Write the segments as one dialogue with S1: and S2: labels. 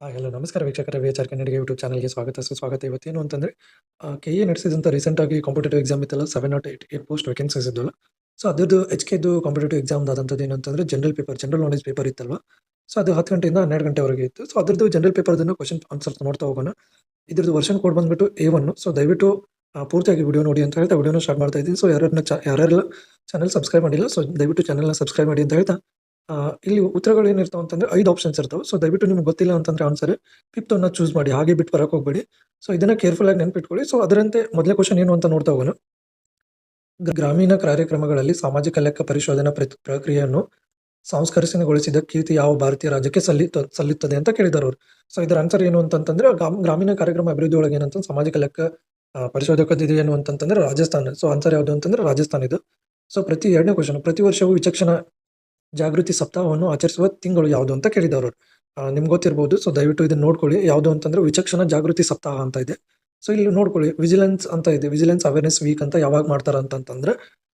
S1: ಹಾಂ ಹಲೋ ನಮಸ್ಕಾರ ವೀಕ್ಷಕರ ವಿ ಎಚ್ ಆರ್ ಕನ್ನಡಿಗೆ ಯೂಟ್ಯೂಬ್ ಚಾನಲ್ಗೆ ಸ್ವಾಗತ ಸುಸ್ವಾಗತ ಇವತ್ತೇನು ಅಂತಂದರೆ ಕೆ ಎ ನಡೆಸಿದಂಥ ರೀಸೆಂಟಾಗಿ ಕಾಂಪಿಟೇಟಿವ್ ಎಕ್ಸಾಮ್ ಇತ್ತಲ್ಲ seven nought eight eight post vacancies ಇದ್ದಲ್ಲ. ಸೊ ಅದರದ್ದು ಎಚ್ ಕೆದು ಕಾಂಪಿಟೇಟಿವ್ ಎಕ್ಸಾಮ್ ಆದಂಥದ್ದು ಏನಂತಂದರೆ general paper general knowledge paper ಇತ್ತಲ್ವ? So ಅದು ಹತ್ತು ಗಂಟೆಯಿಂದ ಹನ್ನೆರಡು ಗಂಟೆವರೆಗೆ ಇತ್ತು. ಸೊ ಅದರದ್ದು ಜನರಲ್ ಪೇಪರ್ದನ್ನು ಕ್ವಶನ್ ಆನ್ಸರ್ಸ್ ನೋಡ್ತಾ ಹೋಗೋಣ. ಇದ್ರದ್ದು ವರ್ಷನ್ ಕೋಡ್ ಬಂದ್ಬಿಟ್ಟು ಎ ಒನ್ ಸೊ ದಯವಿಟ್ಟು ಪೂರ್ತಿಯಾಗಿ ವಿಡಿಯೋ ನೋಡಿ ಅಂತ ಹೇಳ್ತಾ ವಿಡಿಯೋನ ಸ್ಟಾರ್ಟ್ ಮಾಡ್ತಾ ಇದ್ದೀನಿ. ಸೊ ಯಾರನ್ನ ಚ ಯಾರೆಲ್ಲ ಚಾನಲ್ ಸಬ್ಸ್ಕ್ರೈಬ್ ಮಾಡಿಲ್ಲ ಸೊ ದಯವಿಟ್ಟು ಚಾನಲ್ನ ಸಬ್ಸ್ಕ್ರೈಬ್ ಮಾಡಿ ಅಂತ ಹೇಳ್ತಾ ಇಲ್ಲಿ ಉತ್ತರಗಳು ಏನಿರ್ತಾವೆ ಅಂತಂದ್ರೆ ಐದು ಆಪ್ಷನ್ಸ್ ಇರ್ತಾವೆ. ಸೊ ದಯವಿಟ್ಟು ನಿಮ್ಗೆ ಗೊತ್ತಿಲ್ಲ ಅಂತಂದ್ರೆ ಆನ್ಸರ್ ಫಿಫ್ತ್ ಅನ್ನ ಚೂಸ್ ಮಾಡಿ. ಹಾಗೆ ಬಿಟ್ಟು ಬರಕ್ಕೆ ಹೋಗ್ಬೇಡಿ. ಸೊ ಇದನ್ನ ಕೇರ್ಫುಲ್ ಆಗಿ ನೆನ್ಪಿಟ್ಕೊಳ್ಳಿ. ಸೊ ಅದರಂತೆ ಮೊದಲೇ ಕ್ವಶನ್ ಏನು ಅಂತ ನೋಡ್ತಾ ಹೋಗೋಣ. ಗ್ರಾಮೀಣ ಕಾರ್ಯಕ್ರಮಗಳಲ್ಲಿ ಸಾಮಾಜಿಕ ಲೆಕ್ಕ ಪರಿಶೋಧನಾ ಪ್ರ- ಪ್ರಕ್ರಿಯೆಯನ್ನು ಸಂಸ್ಕರಿಸಗೊಳಿಸಿದ ಕೀರ್ತಿ ಯಾವ ಭಾರತೀಯ ರಾಜ್ಯಕ್ಕೆ ಸಲ್ಲಿತ ಸಲ್ಲುತ್ತದೆ ಅಂತ ಕೇಳಿದಾರೆ ಅವರು. ಸೊ ಇದರ ಆನ್ಸರ್ ಏನು ಅಂತಂದ್ರೆ ಗ್ರಾಮೀಣ ಕಾರ್ಯಕ್ರಮ ಅಭಿವೃದ್ಧಿ ಒಳಗೆ ಏನಂತ ಸಾಮಾಜಿಕ ಲೆಕ್ಕ ಪರಿಶೋಧಕದಿದೆ ಏನು ಅಂತಂದ್ರೆ ರಾಜಸ್ಥಾನ. ಸೊ ಆನ್ಸರ್ ಯಾವುದು ಅಂತಂದ್ರೆ ರಾಜಸ್ಥಾನ ಇದು. ಸೊ ಪ್ರತಿ ಎರಡನೇ ಕ್ವಶನ್ ಪ್ರತಿ ವರ್ಷವೂ ವಿಚಕ್ಷಣ ಜಾಗೃತಿ ಸಪ್ತಾಹವನ್ನು ಆಚರಿಸುವ ತಿಂಗಳು ಯಾವುದು ಅಂತ ಕೇಳಿದವರು. ನಿಮ್ಗೆ ಗೊತ್ತಿರ್ಬೋದು. ಸೊ ದಯವಿಟ್ಟು ಇದನ್ನ ನೋಡ್ಕೊಳ್ಳಿ. ಯಾವುದು ಅಂತಂದ್ರೆ ವಿಚಕ್ಷಣ ಜಾಗೃತಿ ಸಪ್ತಾಹ ಅಂತ ಇದೆ. ಸೊ ಇಲ್ಲಿ ನೋಡ್ಕೊಳ್ಳಿ. ವಿಜಿಲೆನ್ಸ್ ಅಂತ ಇದೆ. ವಿಜಿಲೆನ್ಸ್ ಅವೇರ್ನೆಸ್ ವೀಕ್ ಅಂತ ಯಾವಾಗ ಮಾಡ್ತಾರೆ ಅಂತಂತಂದ್ರೆ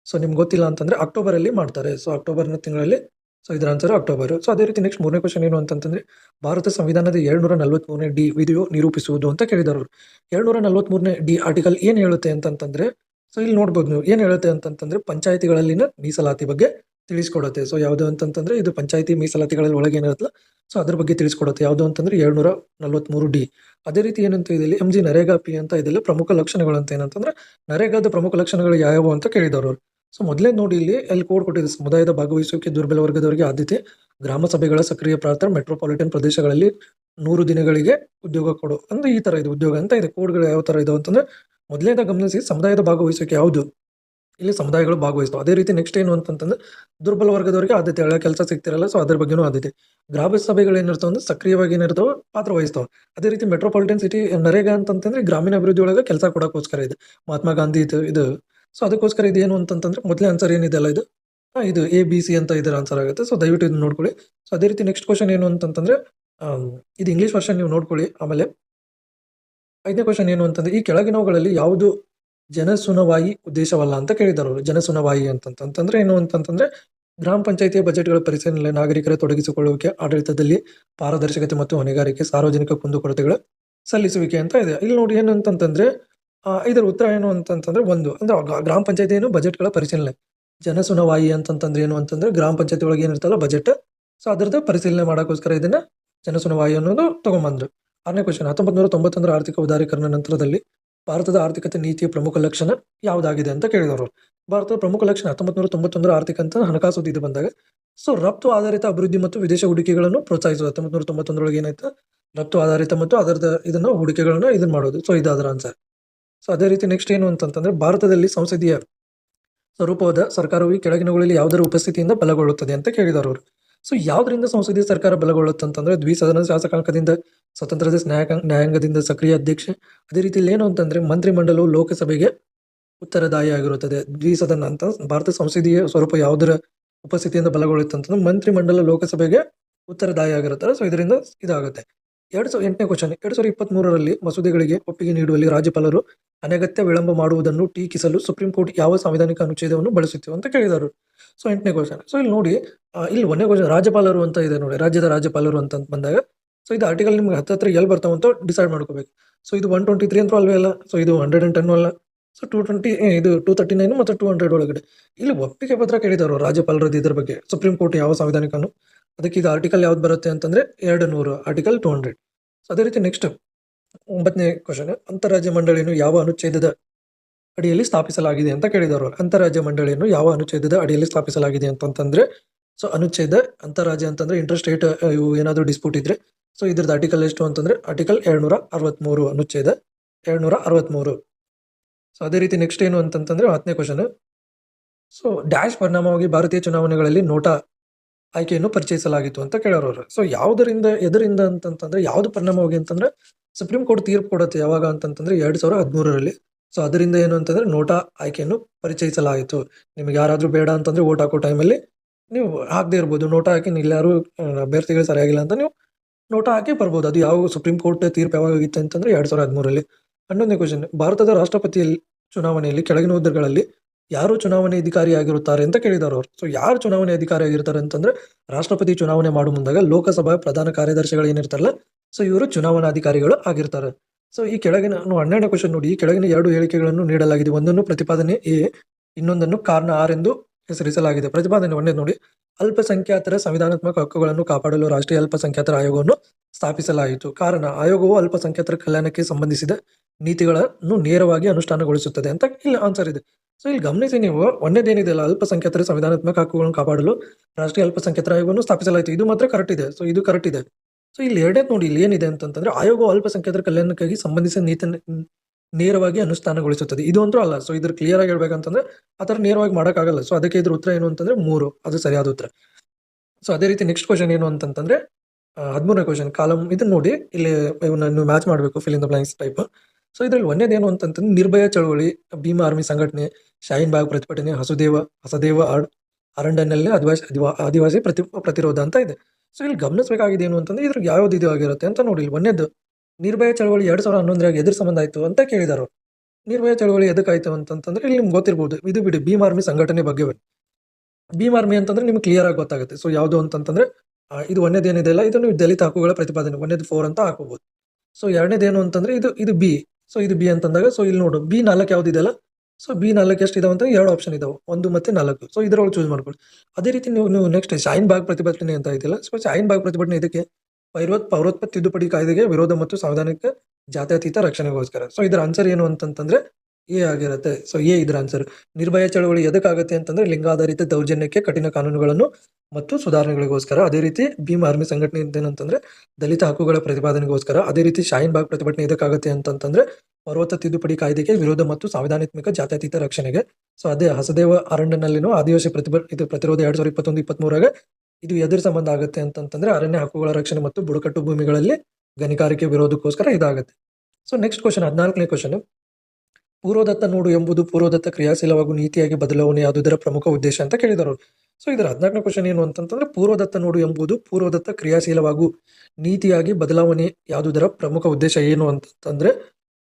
S1: ಸೊ ನಿಮ್ಗೆ ಗೊತ್ತಿಲ್ಲ ಅಂತಂದ್ರೆ ಅಕ್ಟೋಬರ್ ಅಲ್ಲಿ ಮಾಡ್ತಾರೆ. ಸೊ ಅಕ್ಟೋಬರ್ನ ತಿಂಗಳಲ್ಲಿ ಸೊ ಇದರ ಆನ್ಸರ್ ಅಕ್ಟೋಬರ್. ಸೊ ಅದೇ ರೀತಿ ನೆಕ್ಸ್ಟ್ ಮೂರನೇ ಕ್ವಶನ್ ಏನು ಅಂತಂತಂದ್ರೆ, ಭಾರತ ಸಂವಿಧಾನದ ಏಳ್ನೂರ ನಲವತ್ಮೂರನೇ ಡಿ ವಿಧಿಯು ನಿರೂಪಿಸುವುದು ಅಂತ ಕೇಳಿದರು ಏಳ್ನೂರ ನಲವತ್ಮೂರನೇ ಡಿ ಆರ್ಟಿಕಲ್ ಏನು ಹೇಳುತ್ತೆ ಅಂತಂತಂದ್ರೆ ಸೊ ಇಲ್ಲಿ ನೋಡ್ಬೋದು ನೀವು ಏನು ಹೇಳುತ್ತೆ ಅಂತಂತಂದ್ರೆ ಪಂಚಾಯತಿಗಳಲ್ಲಿನ ಮೀಸಲಾತಿ ಬಗ್ಗೆ ತಿಳಿಸ್ಕೊಡುತ್ತೆ. ಸೊ ಯಾವುದು ಅಂತಂತಂದ್ರೆ ಇದು ಪಂಚಾಯತಿ ಮೀಸಲಾತಿಗಳಲ್ಲಿ ಒಳಗೆ ಏನಿರುತ್ತಲ್ಲ ಸೊ ಅದ್ರ ಬಗ್ಗೆ ತಿಳಿಸ್ಕೊಡುತ್ತೆ. ಯಾವುದು ಅಂತಂದ್ರೆ ಏಳ್ನೂರ ನಲವತ್ಮೂರು ಡಿ. ಅದೇ ರೀತಿ ಏನಂತ ಇದೆಯಲ್ಲಿ ಎಂ ಜಿ ನರೇಗಾ ಪಿ ಅಂತ ಇದೆಲ್ಲ ಪ್ರಮುಖ ಲಕ್ಷಣಗಳು ಅಂತ ಏನಂತಂದ್ರೆ ನರೇಗಾದ ಪ್ರಮುಖ ಲಕ್ಷಣಗಳು ಯಾವ್ಯಾವು ಅಂತ ಕೇಳಿದವರು ಸೊ ಮೊದಲೇ ನೋಡಿ ಇಲ್ಲಿ ಅಲ್ಲಿ ಕೋಡ್ ಕೊಟ್ಟಿದೆ, ಸಮುದಾಯದ ಭಾಗವಹಿಸುವಿಕೆ, ದುರ್ಬಲ ವರ್ಗದವರಿಗೆ ಆದ್ಯತೆ, ಗ್ರಾಮ ಸಭೆಗಳ ಸಕ್ರಿಯ ಪ್ರಾಂತ ಮೆಟ್ರೋಪಾಲಿಟನ್ ಪ್ರದೇಶಗಳಲ್ಲಿ ನೂರು ದಿನಗಳಿಗೆ ಉದ್ಯೋಗ ಕೊಡು, ಅಂದ್ರೆ ಈ ತರ ಇದೆ, ಉದ್ಯೋಗ ಅಂತ ಇದೆ. ಕೋಡ್ಗಳು ಯಾವ ತರ ಇದಾವೆ ಅಂತಂದ್ರೆ ಮೊದಲನೇದ ಗಮನಿಸಿ ಸಮುದಾಯದ ಭಾಗವಹಿಸುವಿಕೆ ಯಾವುದು? ಇಲ್ಲಿ ಸಮುದಾಯಗಳು ಭಾಗವಹಿಸ್ತವೆ ಅದೇ ರೀತಿ ನೆಕ್ಸ್ಟ್ ಏನು ಅಂತಂತಂದ್ರೆ ದುರ್ಬಲ ವರ್ಗದವರಿಗೆ ಆದ್ಯತೆ, ಒಳ್ಳೆ ಕೆಲಸ ಸಿಗ್ತಿರಲ್ಲ ಸೊ ಅದ್ರ ಬಗ್ಗೆನೂ ಆದ್ಯತೆ. ಗ್ರಾಮ ಸಭೆಗಳು ಏನಿರ್ತಾವೆ ಅಂದ್ರೆ ಸಕ್ರಿಯವಾಗಿ ಏನಿರ್ತಾವೆ ಪಾತ್ರ ವಹಿಸ್ತಾವೆ. ಅದೇ ರೀತಿ ಮೆಟ್ರೋಪಾಲಿಟನ್ ಸಿಟಿ ನರೇಗಾ ಅಂತಂತಂದ್ರೆ ಗ್ರಾಮೀಣ ಅಭಿವೃದ್ಧಿ ಒಳಗೆ ಕೆಲಸ ಕೊಡೋಕ್ಕೋಸ್ಕರ ಇದೆ. ಮಹಾತ್ಮ ಗಾಂಧಿ ಇದು ಇದು. ಸೊ ಅದಕ್ಕೋಸ್ಕರ ಇದು ಏನು ಅಂತಂತಂದ್ರೆ ಮೊದಲೇ ಆನ್ಸರ್ ಏನಿದೆಲ್ಲ ಇದು? ಇದು ಎ ಬಿ ಸಿ ಅಂತ ಇದರ ಆನ್ಸರ್ ಆಗುತ್ತೆ. ಸೊ ದಯವಿಟ್ಟು ಇದು ನೋಡ್ಕೊಳ್ಳಿ. ಸೊ ಅದೇ ರೀತಿ ನೆಕ್ಸ್ಟ್ ಕ್ವಶನ್ ಏನು ಅಂತಂತಂದ್ರೆ ಇದು ಇಂಗ್ಲೀಷ್ ವರ್ಷನ್ ನೀವು ನೋಡ್ಕೊಳ್ಳಿ. ಆಮೇಲೆ ಐದನೇ ಕ್ವಶನ್ ಏನು ಅಂತಂದ್ರೆ, ಈ ಕೆಳಗಿನವುಗಳಲ್ಲಿ ಯಾವುದು ಜನಸುನವಾಯಿ ಉದ್ದೇಶವಲ್ಲ ಅಂತ ಕೇಳಿದಾರ ಜನಸುನವಾಯಿ ಅಂತಂತಂದ್ರೆ ಏನು ಅಂತಂತಂದ್ರೆ, ಗ್ರಾಮ ಪಂಚಾಯಿತಿಯ ಬಜೆಟ್ಗಳ ಪರಿಶೀಲನೆ ನಾಗರಿಕರ ತೊಡಗಿಸಿಕೊಳ್ಳುವಿಕೆ, ಆಡಳಿತದಲ್ಲಿ ಪಾರದರ್ಶಕತೆ ಮತ್ತು ಹೊಣೆಗಾರಿಕೆ, ಸಾರ್ವಜನಿಕ ಕುಂದುಕೊರತೆಗಳ ಸಲ್ಲಿಸುವಿಕೆ ಅಂತ ಇದೆ. ಇಲ್ಲಿ ನೋಡಿ ಏನು ಅಂತಂತಂದ್ರೆ ಇದರ ಉತ್ತರ ಏನು ಅಂತಂತಂದ್ರೆ ಒಂದು. ಅಂದ್ರೆ ಗ್ರಾಮ ಪಂಚಾಯತಿ ಏನು? ಬಜೆಟ್ಗಳ ಪರಿಶೀಲನೆ. ಜನಸುನವಾಯಿ ಅಂತಂತಂದ್ರೆ ಏನು ಅಂತಂದ್ರೆ, ಗ್ರಾಮ ಪಂಚಾಯತಿ ಒಳಗೆ ಏನಿರ್ತಲ್ಲ, ಬಜೆಟ್. ಸೊ, ಅದ್ರದ್ದು ಪರಿಶೀಲನೆ ಮಾಡೋಕ್ಕೋಸ್ಕರ ಇದನ್ನ ಜನಸುನವಾಯಿ ಅನ್ನೋದು ತಗೊಂಬಂದ್ರು. ಆರನೇ ಕ್ವಶನ್ ಹತ್ತೊಂಬತ್ತು ನೂರ ತೊಂಬತ್ತೊಂದರ ಆರ್ಥಿಕ ಉದಾರೀಕರಣ ನಂತರದಲ್ಲಿ ಭಾರತದ ಆರ್ಥಿಕತೆ ನೀತಿಯ ಪ್ರಮುಖ ಲಕ್ಷಣ ಯಾವುದಾಗಿದೆ ಅಂತ ಕೇಳಿದವರು. ಭಾರತದ ಪ್ರಮುಖ ಲಕ್ಷಣ ಹತ್ತೊಂಬತ್ತು ನೂರ ಆರ್ಥಿಕ ಅಂತ ಹಣಕಾಸು ಇದು ಬಂದಾಗ, ಸೊ ರಫ್ತು ಆಧಾರಿತ ಅಭಿವೃದ್ಧಿ ಮತ್ತು ವಿದೇಶ ಹೂಡಿಕೆಗಳನ್ನು ಪ್ರೋತ್ಸಾಹಿಸೋದು ಹತ್ತೊಂಬತ್ತು ನೂರ ತೊಂಬತ್ತೊಂದರೊಳಗೆ ಏನಾಯ್ತು? ರಫ್ತು ಆಧಾರಿತ ಮತ್ತು ಅದರದ ಇದನ್ನ ಹೂಡಿಕೆಗಳನ್ನು ಇದನ್ನು ಮಾಡೋದು. ಸೊ ಇದು ಅದರ ಆನ್ಸರ್ ಸೊ ಅದೇ ರೀತಿ ನೆಕ್ಸ್ಟ್ ಏನು ಅಂತಂತಂದ್ರೆ, ಭಾರತದಲ್ಲಿ ಸಂಸದೀಯ ಸ್ವರೂಪವಾದ ಸರ್ಕಾರವು ಈ ಕೆಳಗಿನಗಳಲ್ಲಿ ಯಾವುದರ ಉಪಸ್ಥಿತಿಯಿಂದ ಬಲಗೊಳ್ಳುತ್ತದೆ ಅಂತ ಕೇಳಿದವರು. ಸೊ ಯಾವ್ದರಿಂದ ಸಂಸದೀಯ ಸರ್ಕಾರ ಬಲಗೊಳ್ಳುತ್ತೆ ಅಂತಂದ್ರೆ ದ್ವಿಸದನ ಶಾಸಕಾಂಗದಿಂದ ಸ್ವತಂತ್ರದ ನ್ಯಾಯಾಂಗ, ನ್ಯಾಯಾಂಗದಿಂದ ಸಕ್ರಿಯ ಅಧ್ಯಕ್ಷೆ. ಅದೇ ರೀತಿಯಲ್ಲಿ ಏನು ಅಂತಂದ್ರೆ ಮಂತ್ರಿಮಂಡಲವು ಲೋಕಸಭೆಗೆ ಉತ್ತರದಾಯಿ ಆಗಿರುತ್ತದೆ ದ್ವಿಸದನ ಅಂತ ಭಾರತ ಸಂಸದೀಯ ಸ್ವರೂಪ ಯಾವುದರ ಉಪಸ್ಥಿತಿಯಿಂದ ಬಲಗೊಳ್ಳುತ್ತೆ ಅಂತಂದ್ರೆ ಮಂತ್ರಿಮಂಡಲ ಲೋಕಸಭೆಗೆ ಉತ್ತರದಾಯಿ ಆಗಿರುತ್ತದೆ ಸೊ ಇದರಿಂದ ಇದಾಗುತ್ತೆ. ಎರಡ್ ಸಾವಿರದ ಎಂಟನೇ ಕ್ವಶನ್, ಎರಡು ಸಾವಿರದ ಇಪ್ಪತ್ತ್ ಮೂರರಲ್ಲಿ ಮಸೂದೆಗಳಿಗೆ ಒಪ್ಪಿಗೆ ನೀಡುವಲ್ಲಿ ರಾಜ್ಯಪಾಲರು ಅನಗತ್ಯ ವಿಳಂಬ ಮಾಡುವುದನ್ನು ಟೀಕಿಸಲು ಸುಪ್ರೀಂ ಕೋರ್ಟ್ ಯಾವ ಸಾಂವಿಧಾನಿಕ ಅನುಚ್ಛೇದವನ್ನು ಬಳಸುತ್ತೇವೆ ಅಂತ ಕೇಳಿದರು. ಸೊ, ಎಂಟನೇ ಕ್ವಶನ್. ಸೊ, ಇಲ್ಲಿ ನೋಡಿ ಇಲ್ಲಿ ಒಂದೇ ಕ್ವಶನ್, ರಾಜ್ಯಪಾಲರು ಅಂತ ಇದೆ ನೋಡಿ, ರಾಜ್ಯದ ರಾಜ್ಯಪಾಲರು ಅಂತ ಬಂದಾಗ, ಸೊ, ಇದು ಆರ್ಟಿಕಲ್ ನಿಮ್ಗೆ ಹತ್ತತ್ರ ಎಲ್ಲಿ ಬರ್ತಾವಂತ ಡಿಸೈಡ್ ಮಾಡ್ಕೋಬೇಕು. ಸೊ, ಇದು ಒನ್ ಟ್ವೆಂಟಿ ತ್ರೀ ಅಂತೂ ಅಲ್ವೇ ಅಲ್ಲ, ಸೊ, ಇದು ಹಂಡ್ರೆಡ್ ಅಂಡ್ ಟೆನ್ ಅಲ್ಲ. ಸೊ ಟೂ ಟ್ವೆಂಟಿ ಇದು ಟೂ ತರ್ಟಿ ನೈನ್ ಮತ್ತು ಟೂ ಹಂಡ್ರೆಡ್ ಒಳಗಡೆ. ಇಲ್ಲಿ ಒಪ್ಪಿಗೆ ಪತ್ರ ಕೇಳಿದರು ರಾಜ್ಯಪಾಲರದ್ದು ಇದ್ರ ಬಗ್ಗೆ, ಸುಪ್ರೀಂ ಕೋರ್ಟ್ ಯಾವ ಸಂವಿಧಾನಿಕನು ಅದಕ್ಕೆ ಇದು ಆರ್ಟಿಕಲ್ ಯಾವ್ದು ಬರುತ್ತೆ ಅಂತಂದ್ರೆ ಎರಡು ನೂರು ಆರ್ಟಿಕಲ್ ಟೂ ಹಂಡ್ರೆಡ್ ಸೊ ಅದೇ ರೀತಿ ನೆಕ್ಸ್ಟ್ ಒಂಬತ್ತನೇ ಕ್ವಶನ್ ಅಂತಾರಾಜ್ಯ ಮಂಡಳಿಯನ್ನು ಯಾವ ಅನುಚ್ಛೇದದ ಅಡಿಯಲ್ಲಿ ಸ್ಥಾಪಿಸಲಾಗಿದೆ ಅಂತ ಕೇಳಿದವರು. ಅಂತಾರಾಜ್ಯ ಮಂಡಳಿಯನ್ನು ಯಾವ ಅನುಚ್ಛೇದದ ಅಡಿಯಲ್ಲಿ ಸ್ಥಾಪಿಸಲಾಗಿದೆ ಅಂತಂತಂದ್ರೆ ಸೊ ಅನುಚ್ಛೇದ, ಅಂತಾರಾಜ್ಯ ಅಂತಂದ್ರೆ ಇಂಟರ್ ಸ್ಟೇಟ್ ಇವು ಏನಾದರೂ ಡಿಸ್ಪ್ಯೂಟ್ ಇದ್ರೆ ಸೊ ಇದ್ರದ್ದು ಆರ್ಟಿಕಲ್ ಎಷ್ಟು ಅಂತಂದ್ರೆ ಆರ್ಟಿಕಲ್ ಎರಡ್ನೂರ ಅರವತ್ಮೂರು ಅನುಚ್ಛೇದ ಎರಡ್ನೂರ ಅರವತ್ಮೂರು ಸೊ ಅದೇ ರೀತಿ ನೆಕ್ಸ್ಟ್ ಏನು ಅಂತಂತಂದ್ರೆ ಹತ್ತನೇ ಕ್ವಶನ್ ಸೊ ಡ್ಯಾಶ್ ಪರಿಣಾಮವಾಗಿ ಭಾರತೀಯ ಚುನಾವಣೆಗಳಲ್ಲಿ ನೋಟಾ ಆಯ್ಕೆಯನ್ನು ಪರಿಚಯಿಸಲಾಗಿತ್ತು ಅಂತ ಕೇಳೋರು ಸೊ ಯಾವುದರಿಂದ, ಎದರಿಂದ ಅಂತಂತಂದ್ರೆ, ಯಾವ್ದು ಪರಿಣಾಮವಾಗಿ ಅಂತಂದ್ರೆ ಸುಪ್ರೀಂ ಕೋರ್ಟ್ ತೀರ್ಪು ಕೊಡುತ್ತೆ ಯಾವಾಗ ಅಂತಂತಂದ್ರೆ ಎರಡ್ ಸಾವಿರ ಹದಿಮೂರರಲ್ಲಿ. ಸೊ ಅದರಿಂದ ಏನು ಅಂತಂದ್ರೆ ನೋಟಾ ಆಯ್ಕೆಯನ್ನು ಪರಿಚಯಿಸಲಾಯಿತು. ನಿಮ್ಗೆ ಯಾರಾದ್ರೂ ಬೇಡ ಅಂತಂದ್ರೆ ಓಟ್ ಹಾಕೋ ಟೈಮಲ್ಲಿ ನೀವು ಹಾಕದೇ ಇರ್ಬೋದು. ನೋಟಾ ಹಾಕಿ ಯಾರು ಅಭ್ಯರ್ಥಿಗಳು ಸರಿಯಾಗಿಲ್ಲ ಅಂತ ನೀವು ನೋಟಾ ಹಾಕಿ ಬರ್ಬೋದು. ಅದು ಯಾವ ಸುಪ್ರೀಂ ಕೋರ್ಟ್ ತೀರ್ಪು ಯಾವಾಗ ಆಗಿತ್ತು ಅಂತಂದ್ರೆ ಎರಡ್ ಸಾವಿರದ ಹದಿಮೂರಲ್ಲಿ ಹನ್ನೊಂದನೇ ಕ್ವಶನ್ ಭಾರತದ ರಾಷ್ಟ್ರಪತಿಯಲ್ಲಿ, ಚುನಾವಣೆಯಲ್ಲಿ, ಕೆಳಗಿನ ಹುದ್ದೆಗಳಲ್ಲಿ ಯಾರು ಚುನಾವಣೆ ಅಧಿಕಾರಿ ಆಗಿರುತ್ತಾರೆ ಅಂತ ಕೇಳಿದಾರೆ ಅವರು. ಸೊ ಯಾರು ಚುನಾವಣೆ ಅಧಿಕಾರಿ ಆಗಿರ್ತಾರೆ ಅಂತಂದ್ರೆ ರಾಷ್ಟ್ರಪತಿ ಚುನಾವಣೆ ಮಾಡು ಮುಂದಾಗ ಲೋಕಸಭಾ ಪ್ರಧಾನ ಕಾರ್ಯದರ್ಶಿಗಳು ಏನಿರ್ತಾರಲ್ಲ ಸೊ ಇವರು ಚುನಾವಣಾಧಿಕಾರಿಗಳು ಆಗಿರ್ತಾರೆ. ಸೊ ಈ ಕೆಳಗಿನ ಹನ್ನೆರಡನೇ ಕ್ವಶನ್ ನೋಡಿ. ಈ ಕೆಳಗಿನ ಎರಡು ಹೇಳಿಕೆಗಳನ್ನು ನೀಡಲಾಗಿದೆ. ಒಂದನ್ನು ಪ್ರತಿಪಾದನೆ ಎ, ಇನ್ನೊಂದನ್ನು ಕಾರಣ ಆರ್ ಎಂದು ಹೆಸರಿಸಲಾಗಿದೆ. ಪ್ರತಿಪಾದನೆ ಒಂದೇ ನೋಡಿ. ಅಲ್ಪಸಂಖ್ಯಾತರ ಸಂವಿಧಾನಾತ್ಮಕ ಹಕ್ಕುಗಳನ್ನು ಕಾಪಾಡಲು ರಾಷ್ಟ್ರೀಯ ಅಲ್ಪಸಂಖ್ಯಾತರ ಆಯೋಗವನ್ನು ಸ್ಥಾಪಿಸಲಾಯಿತು. ಕಾರಣ, ಆಯೋಗವು ಅಲ್ಪಸಂಖ್ಯಾತರ ಕಲ್ಯಾಣಕ್ಕೆ ಸಂಬಂಧಿಸಿದ ನೀತಿಗಳನ್ನು ನೇರವಾಗಿ ಅನುಷ್ಠಾನಗೊಳಿಸುತ್ತದೆ ಅಂತ ಇಲ್ಲಿ ಆನ್ಸರ್ ಇದೆ. ಸೊ ಇಲ್ಲಿ ಗಮನಿಸಿ ನೀವು ಒಂದೇದೇನಿದೆಯಲ್ಲ ಅಲ್ಪಸಂಖ್ಯಾತರ ಸಂವಿಧಾನಾತ್ಮಕ ಹಕ್ಕುಗಳನ್ನು ಕಾಪಾಡಲು ರಾಷ್ಟ್ರೀಯ ಅಲ್ಪಸಂಖ್ಯಾತರ ಆಯೋಗವನ್ನು ಸ್ಥಾಪಿಸಲಾಯಿತು. ಇದು ಮಾತ್ರ ಕರೆಕ್ಟ್ ಇದೆ. ಸೊ ಇದು ಕರೆಕ್ಟ್ ಇದೆ. ಸೊ ಇಲ್ಲಿ ಎರಡೇ ನೋಡಿ, ಇಲ್ಲಿ ಏನಿದೆ ಅಂತಂದ್ರೆ ಆಯೋಗವು ಅಲ್ಪಸಂಖ್ಯಾತರ ಕಲ್ಯಾಣಕ್ಕಾಗಿ ಸಂಬಂಧಿಸಿದ ನೀತಿ ನೇರವಾಗಿ ಅನುಷ್ಠಾನಗೊಳಿಸುತ್ತದೆ. ಇದು ಅಂತೂ ಅಲ್ಲ. ಸೊ ಇದ್ರ ಕ್ಲಿಯರ್ ಆಗಿ ಹೇಳ್ಬೇಕಂತಂದ್ರೆ, ಆ ಥರ ನೇರವಾಗಿ ಮಾಡೋಕ್ಕಾಗಲ್ಲ. ಸೊ ಅದಕ್ಕೆ ಇದ್ರ ಉತ್ತರ ಏನು ಅಂತಂದ್ರೆ, ಮೂರು. ಅದು ಸರಿಯಾದ ಉತ್ತರ. ಸೊ ಅದೇ ರೀತಿ ನೆಕ್ಸ್ಟ್ ಕ್ವಶನ್ ಏನು ಅಂತಂದ್ರೆ ಹದಿಮೂರನೇ ಕ್ವಶನ್ ಕಾಲಮ್ ಇದನ್ನ ನೋಡಿ, ಇಲ್ಲಿ ಇವನ್ನ ನೀವು ಮ್ಯಾಚ್ ಮಾಡಬೇಕು fill in the blanks type so ಇದರಲ್ಲಿ ಒಂದೇದೇನು ಅಂತಂತಂದ್ರೆ ನಿರ್ಭಯ ಚಳವಳಿ, ಭೀಮ ಆರ್ಮಿ ಸಂಘಟನೆ, ಶಾಹೀನ್ ಬಾಗ್ ಪ್ರತಿಭಟನೆ, ಹಸುದೇವ, ಹಸದೇವ ಆರ್ ಅರಣ್ಯನಲ್ಲಿ ಆದಿವಾಸಿ ಆದಿವಾ- ಆದಿವಾಸಿ ಪ್ರತಿ, ಪ್ರತಿರೋಧ ಅಂತ ಇದೆ. ಸೊ ಇಲ್ಲಿ ಗಮನಿಸಬೇಕಾಗಿದೆ ಏನು ಅಂತಂದ್ರೆ ಇದ್ರಿಗೆ ಯಾವ್ದು ಇದು ಆಗಿರುತ್ತೆ ಅಂತ ನೋಡಿ, ಇಲ್ಲಿ ಒಂದೇದು ನಿರ್ಭಯ ಚಳವಳಿ ಎರಡು ಸಾವಿರದ ಹನ್ನೊಂದರಾಗ ಎದುರು ಸಂಬಂಧ ಆಯಿತು ಅಂತ ಕೇಳಿದಾರು ನಿರ್ಭಯ ಚಳವಳಿ ಎದಕ್ಕಾಯ್ತು ಅಂತಂತಂದ್ರೆ ಇಲ್ಲಿ ನಿಮ್ಗೆ ಗೊತ್ತಿರ್ಬೋದು, ಇದು ಬಿಡಿ ಭೀಮ್ ಆರ್ಮಿ ಸಂಘಟನೆ ಬಗ್ಗೆ. ಭೀಮ್ ಆರ್ಮಿ ಅಂತಂದ್ರೆ ನಿಮ್ಗೆ ಕ್ಲಿಯರ್ ಆಗಿ ಗೊತ್ತಾಗುತ್ತೆ. ಸೊ ಯಾವುದು ಅಂತಂತಂದ್ರೆ ಇದು ಒಂದೇದು ಏನಿದೆಯಲ್ಲ ಇದು ನೀವು ದಲಿತ ಹಕ್ಕುಗಳ ಪ್ರತಿಪಾದನೆ, ಒಂದೇದು ಫೋರ್ ಅಂತ ಹಾಕೋಬಹುದು ಸೊ ಎರಡನೇದೇನು ಅಂತಂದ್ರೆ ಇದು ಇದು ಬಿ ಸೊ ಇದು ಬಿ ಅಂತಂದಾಗ ಸೊ ಇಲ್ಲಿ ನೋಡು ಬಿ ನಾಲ್ಕು ಇದೆಲ್ಲ ಸೊ ಬಿ ನಾಲ್ಕು ಎಷ್ಟು ಇದಾವೆ ಅಂತ ಎರಡು ಆಪ್ಷನ್ ಇದಾವೆ. ಒಂದು ಮತ್ತೆ ನಾಲ್ಕು. ಸೊ ಇದರೊಳಗೆ ಚೂಸ್ ಮಾಡ್ಕೊಳ್ಳಿ. ಅದೇ ರೀತಿ ನೀವು ನೀವು ನೆಕ್ಸ್ಟ್ ಶಾಯಿನ್ ಬಾಗ್ ಪ್ರತಿಭಟನೆ ಅಂತ ಇದೆಯಲ್ಲ ಸೊ ಶಾಯಿನ್ ಬಾಗ್ ಪ್ರತಿಭಟನೆ ಇದಕ್ಕೆ ಪೈರೋತ್ ಪೌರತ್ವ ತಿದ್ದುಪಡಿ ಕಾಯ್ದೆಗೆ ವಿರೋಧ ಮತ್ತು ಸಾಂವಿಧಾನಿಕ ಜಾತ್ಯತೀತ ರಕ್ಷಣೆಗೋಸ್ಕರ. ಸೊ ಇದರ ಆನ್ಸರ್ ಏನು ಅಂತಂತಂದ್ರೆ ಎ ಆಗಿರುತ್ತೆ. ಸೊ ಎ ಇದರ ಆನ್ಸರ್ ನಿರ್ಭಯ ಚಳವಳಿ ಎದಕ್ಕಾಗುತ್ತೆ ಅಂತಂದ್ರೆ ಲಿಂಗಾಧಾರಿತ ದೌರ್ಜನ್ಯಕ್ಕೆ ಕಠಿಣ ಕಾನೂನುಗಳನ್ನು ಮತ್ತು ಸುಧಾರಣೆಗಳಿಗೋಸ್ಕರ. ಅದೇ ರೀತಿ ಭೀಮ್ ಆರ್ಮಿ ಸಂಘಟನೆ ಏನಂತಂದ್ರೆ ದಲಿತ ಹಕ್ಕುಗಳ ಪ್ರತಿಪಾದನೆಗೋಸ್ಕರ. ಅದೇ ರೀತಿ ಶಾಯಿನ್ ಬಾಗ್ ಪ್ರತಿಭಟನೆ ಎದಕ್ಕಾಗುತ್ತೆ ಅಂತಂತಂದ್ರೆ ಪರ್ವತ ತಿದ್ದುಪಡಿ ಕಾಯ್ದೆಗೆ ವಿರೋಧ ಮತ್ತು ಸಾಂವಿಧಾನಾತ್ಮಕ ಜಾತ್ಯತೀತ ರಕ್ಷಣೆಗೆ. ಸೊ ಅದೇ ಹಸದೇವ ಅರಣ್ಯನಲ್ಲಿನೂ ಆದಿವಾಸಿ ಪ್ರತಿಭ ಇದು ಪ್ರತಿರೋಧ ಎರಡ್ ಸಾವಿರದ ಇಪ್ಪತ್ತೊಂದು, ಇಪ್ಪತ್ಮೂರಾಗ ಇದು ಎದುರು ಸಂಬಂಧ ಆಗುತ್ತೆ ಅಂತಂತಂದ್ರೆ ಅರಣ್ಯ ಹಕ್ಕುಗಳ ರಕ್ಷಣೆ ಮತ್ತು ಬುಡಕಟ್ಟು ಭೂಮಿಗಳಲ್ಲಿ ಗಣಿಗಾರಿಕೆ ವಿರೋಧಕ್ಕೋಸ್ಕರ ಇದಾಗುತ್ತೆ. ಸೊ ನೆಕ್ಸ್ಟ್ ಕ್ವಶನ್ ಹದಿನಾಲ್ಕನೇ ಕ್ವಶನ್ ಪೂರ್ವದತ್ತ ನೋಡು ಎಂಬುದು ಪೂರ್ವದತ್ತ ಕ್ರಿಯಾಶೀಲವಾಗೂ ನೀತಿಯಾಗಿ ಬದಲಾವಣೆ ಯಾವುದರ ಪ್ರಮುಖ ಉದ್ದೇಶ ಅಂತ ಕೇಳಿದರು. ಸೊ ಇದರ ಹದಿನಾಲ್ಕನೇ ಕ್ವಶನ್ ಏನು ಅಂತಂತಂದ್ರೆ ಪೂರ್ವದತ್ತ ನೋಡು ಎಂಬುದು ಪೂರ್ವದತ್ತ ಕ್ರಿಯಾಶೀಲವಾಗೂ ನೀತಿಯಾಗಿ ಬದಲಾವಣೆ ಯಾವುದರ ಪ್ರಮುಖ ಉದ್ದೇಶ ಏನು ಅಂತಂದ್ರೆ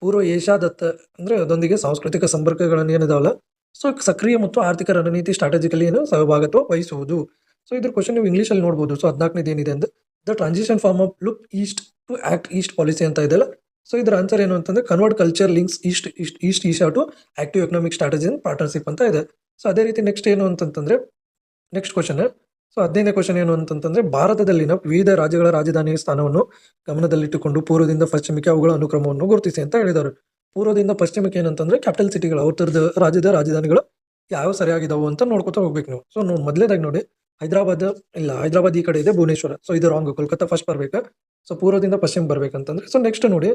S1: ಪೂರ್ವ ಏಷ್ಯಾದತ್ತ ಅಂದ್ರೆ ಅದೊಂದಿಗೆ ಸಾಂಸ್ಕೃತಿಕ ಸಂಪರ್ಕಗಳನ್ನು ಏನಿದಾವಲ್ಲ ಸೊ ಸಕ್ರಿಯ ಮತ್ತು ಆರ್ಥಿಕ ರಣನೀತಿ ಸ್ಟ್ರಾಟಜಿಕಲಿ ಏನು ಸಹಭಾಗತ್ವ ವಹಿಸುವುದು. ಸೊ ಇದ್ರ ಕ್ವಶನ್ ನೀವು ಇಂಗ್ಲೀಷಲ್ಲಿ ನೋಡ್ಬೋದು. ಸೊ ಹದಿನಾಲ್ಕನೇದು ಏನಿದೆ ಅಂದ್ರೆ the transition form of look east to act east policy ಅಂತ ಇದೆಯಲ್ಲ ಸೊ ಇದರ ಆನ್ಸರ್ ಏನು ಅಂತಂದ್ರೆ convert culture links east east east Isha to active economic strategy partnership ಅಂತ ಇದೆ. ಸೊ ಅದೇ ರೀತಿ ನೆಕ್ಸ್ಟ್ ಏನು ಅಂತಂತಂದ್ರೆ ನೆಕ್ಸ್ಟ್ ಕ್ವಶನ್ ಸೊ ಹದಿನೈದನೇ ಕ್ವಶನ್ ಏನು ಅಂತಂತಂದ್ರೆ, ಭಾರತದಲ್ಲಿನ ವಿವಿಧ ರಾಜ್ಯಗಳ ರಾಜಧಾನಿಯ ಸ್ಥಾನವನ್ನು ಗಮನದಲ್ಲಿಟ್ಟುಕೊಂಡು ಪೂರ್ವದಿಂದ ಪಶ್ಚಿಮಕ್ಕೆ ಅವುಗಳ ಅನುಕ್ರಮವನ್ನು ಗುರುತಿಸಿ ಅಂತ ಹೇಳಿದರು ಪೂರ್ವದಿಂದ ಪಶ್ಚಿಮಕ್ಕೆ ಏನಂತಂದ್ರೆ ಕ್ಯಾಪಿಟಲ್ ಸಿಟಿಗಳು ಅವ್ರದ ರಾಜ್ಯದ ರಾಜಧಾನಿಗಳು ಯಾವ ಸರಿಯಾಗಿದಾವು ಅಂತ ನೋಡ್ಕೊತಾ ಹೋಗ್ಬೇಕು ನೀವು. ಸೊ ನೋಡಿ ಮೊದಲೇದಾಗಿ ನೋಡಿ. ಹೈದರಾಬಾದ್, ಇಲ್ಲ, ಹೈದರಾಬಾದ್ ಈ ಕಡೆ ಇದೆ, ಭುವನೇಶ್ವರ. ಸೊ ಇದು ರಾಂಗ್ ಕೋಲ್ಕತ್ತಾ ಫಸ್ಟ್ ಬರಬೇಕು. ಸೊ ಪೂರ್ವದಿಂದ ಪಶ್ಚಿಮ ಬರಬೇಕಂತಂದ್ರೆ ಸೊ ನೆಕ್ಸ್ಟ್ ನೋಡಿ